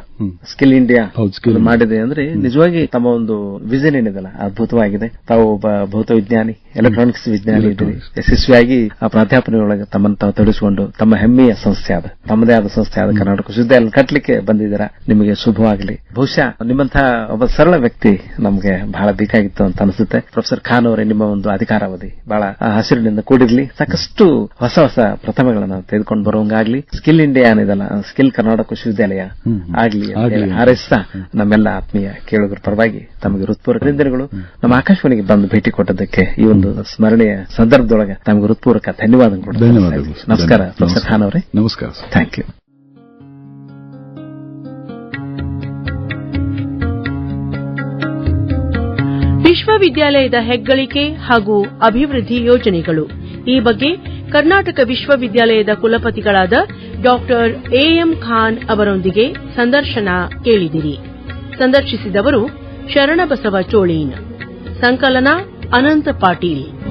ಸ್ಕಿಲ್ ಇಂಡಿಯಾ ಸ್ಕಿಲ್ ಮಾಡಿದೆ ಅಂದ್ರೆ ನಿಜವಾಗಿ ತಮ್ಮ ಒಂದು ವಿಷನ್ ಏನಿದೆಲ್ಲ ಅದ್ಭುತವಾಗಿದೆ. ತಾವು ಒಬ್ಬ ಭೌತ ವಿಜ್ಞಾನಿ ಎಲೆಕ್ಟ್ರಾನಿಕ್ಸ್ ವಿಜ್ಞಾನಿ ಯಶಸ್ವಿಯಾಗಿ ಆ ಪ್ರಾಧ್ಯಾಪನೆಯೊಳಗೆ ತಮ್ಮನ್ನು ತಾವು ತೊಡಗಿಸಿಕೊಂಡು ತಮ್ಮ ಹೆಮ್ಮೆಯ ಸಂಸ್ಥೆ ಆದ ತಮ್ಮದೇ ಆದ ಸಂಸ್ಥೆ ಆದ ಕರ್ನಾಟಕ ವಿಶ್ವವಿದ್ಯಾಲಯ ಕಟ್ಟಲಿಕ್ಕೆ ಬಂದಿದ್ದೀರಾ? ನಿಮಗೆ ಶುಭವಾಗಲಿ. ಬಹುಶಃ ನಿಮ್ಮಂತಹ ಒಬ್ಬ ಸರಳ ವ್ಯಕ್ತಿ ನಮಗೆ ಬಹಳ ಬೇಕಾಗಿತ್ತು ಅಂತ ಅನಿಸುತ್ತೆ. ಪ್ರೊಫೆಸರ್ ಖಾನ್ ಅವರೇ ನಿಮ್ಮ ಒಂದು ಅಧಿಕಾರಾವಧಿ. ಬಹಳ ಹಸಿರಿನಿಂದ ಕೂಡಿರ್ಲಿ. ಸಾಕಷ್ಟು ಹೊಸ ಹೊಸ ಪ್ರಥಮಗಳನ್ನು ತೆಗೆದುಕೊಂಡು ಬರುವಂಗಾಗ್ಲಿ. ಸ್ಕಿಲ್ ಇಂಡಿಯಾ ಏನಿದಲ್ಲ ಸ್ಕಿಲ್ ಕರ್ನಾಟಕ ವಿಶ್ವವಿದ್ಯಾಲಯ ಆಗ್ಲಿ ಹಾರೈಸ್ತಾ ನಮ್ಮೆಲ್ಲ ಆತ್ಮೀಯ ಕೇಳುಗರ ಪರವಾಗಿ ತಮಗೆ ಹೃತ್ಪೂರ್ವಕ ನಿಂದನೆಗಳು. ನಮ್ಮ ಆಕಾಶವಾಣಿಗೆ ಬಂದು ಭೇಟಿ ಕೊಟ್ಟದಕ್ಕೆ ಈ ಒಂದು ಸ್ಮರಣೆಯ ಸಂದರ್ಭದೊಳಗೆ ತಮಗೆ ಹೃತ್ಪೂರ್ವಕ ಧನ್ಯವಾದಗಳು. ಧನ್ಯವಾದಗಳು. ನಮಸ್ಕಾರ. ಪ್ರೊಫೆಸರ್ ಖಾನ್ ಅವರೇ. ನಮಸ್ಕಾರ. ಸರ್. Thank you. ವಿಶ್ವವಿದ್ಯಾಲಯದ ಹೆಗ್ಗಳಿಕೆ ಹಾಗೂ ಅಭಿವೃದ್ಧಿ ಯೋಜನೆಗಳು. ಈ ಬಗ್ಗೆ ಕರ್ನಾಟಕ ವಿಶ್ವವಿದ್ಯಾಲಯದ ಕುಲಪತಿಗಳಾದ ಡಾಕ್ಟರ್ ಎಎಂ ಖಾನ್ ಅವರೊಂದಿಗೆ ಸಂದರ್ಶನ ಕೇಳಿದಿರಿ. ಸಂದರ್ಶಿಸಿದವರು ಶರಣಬಸವ ಚೋಳೀನ್. ಸಂಕಲನ ಅನಂತ ಪಾಟೀಲ್.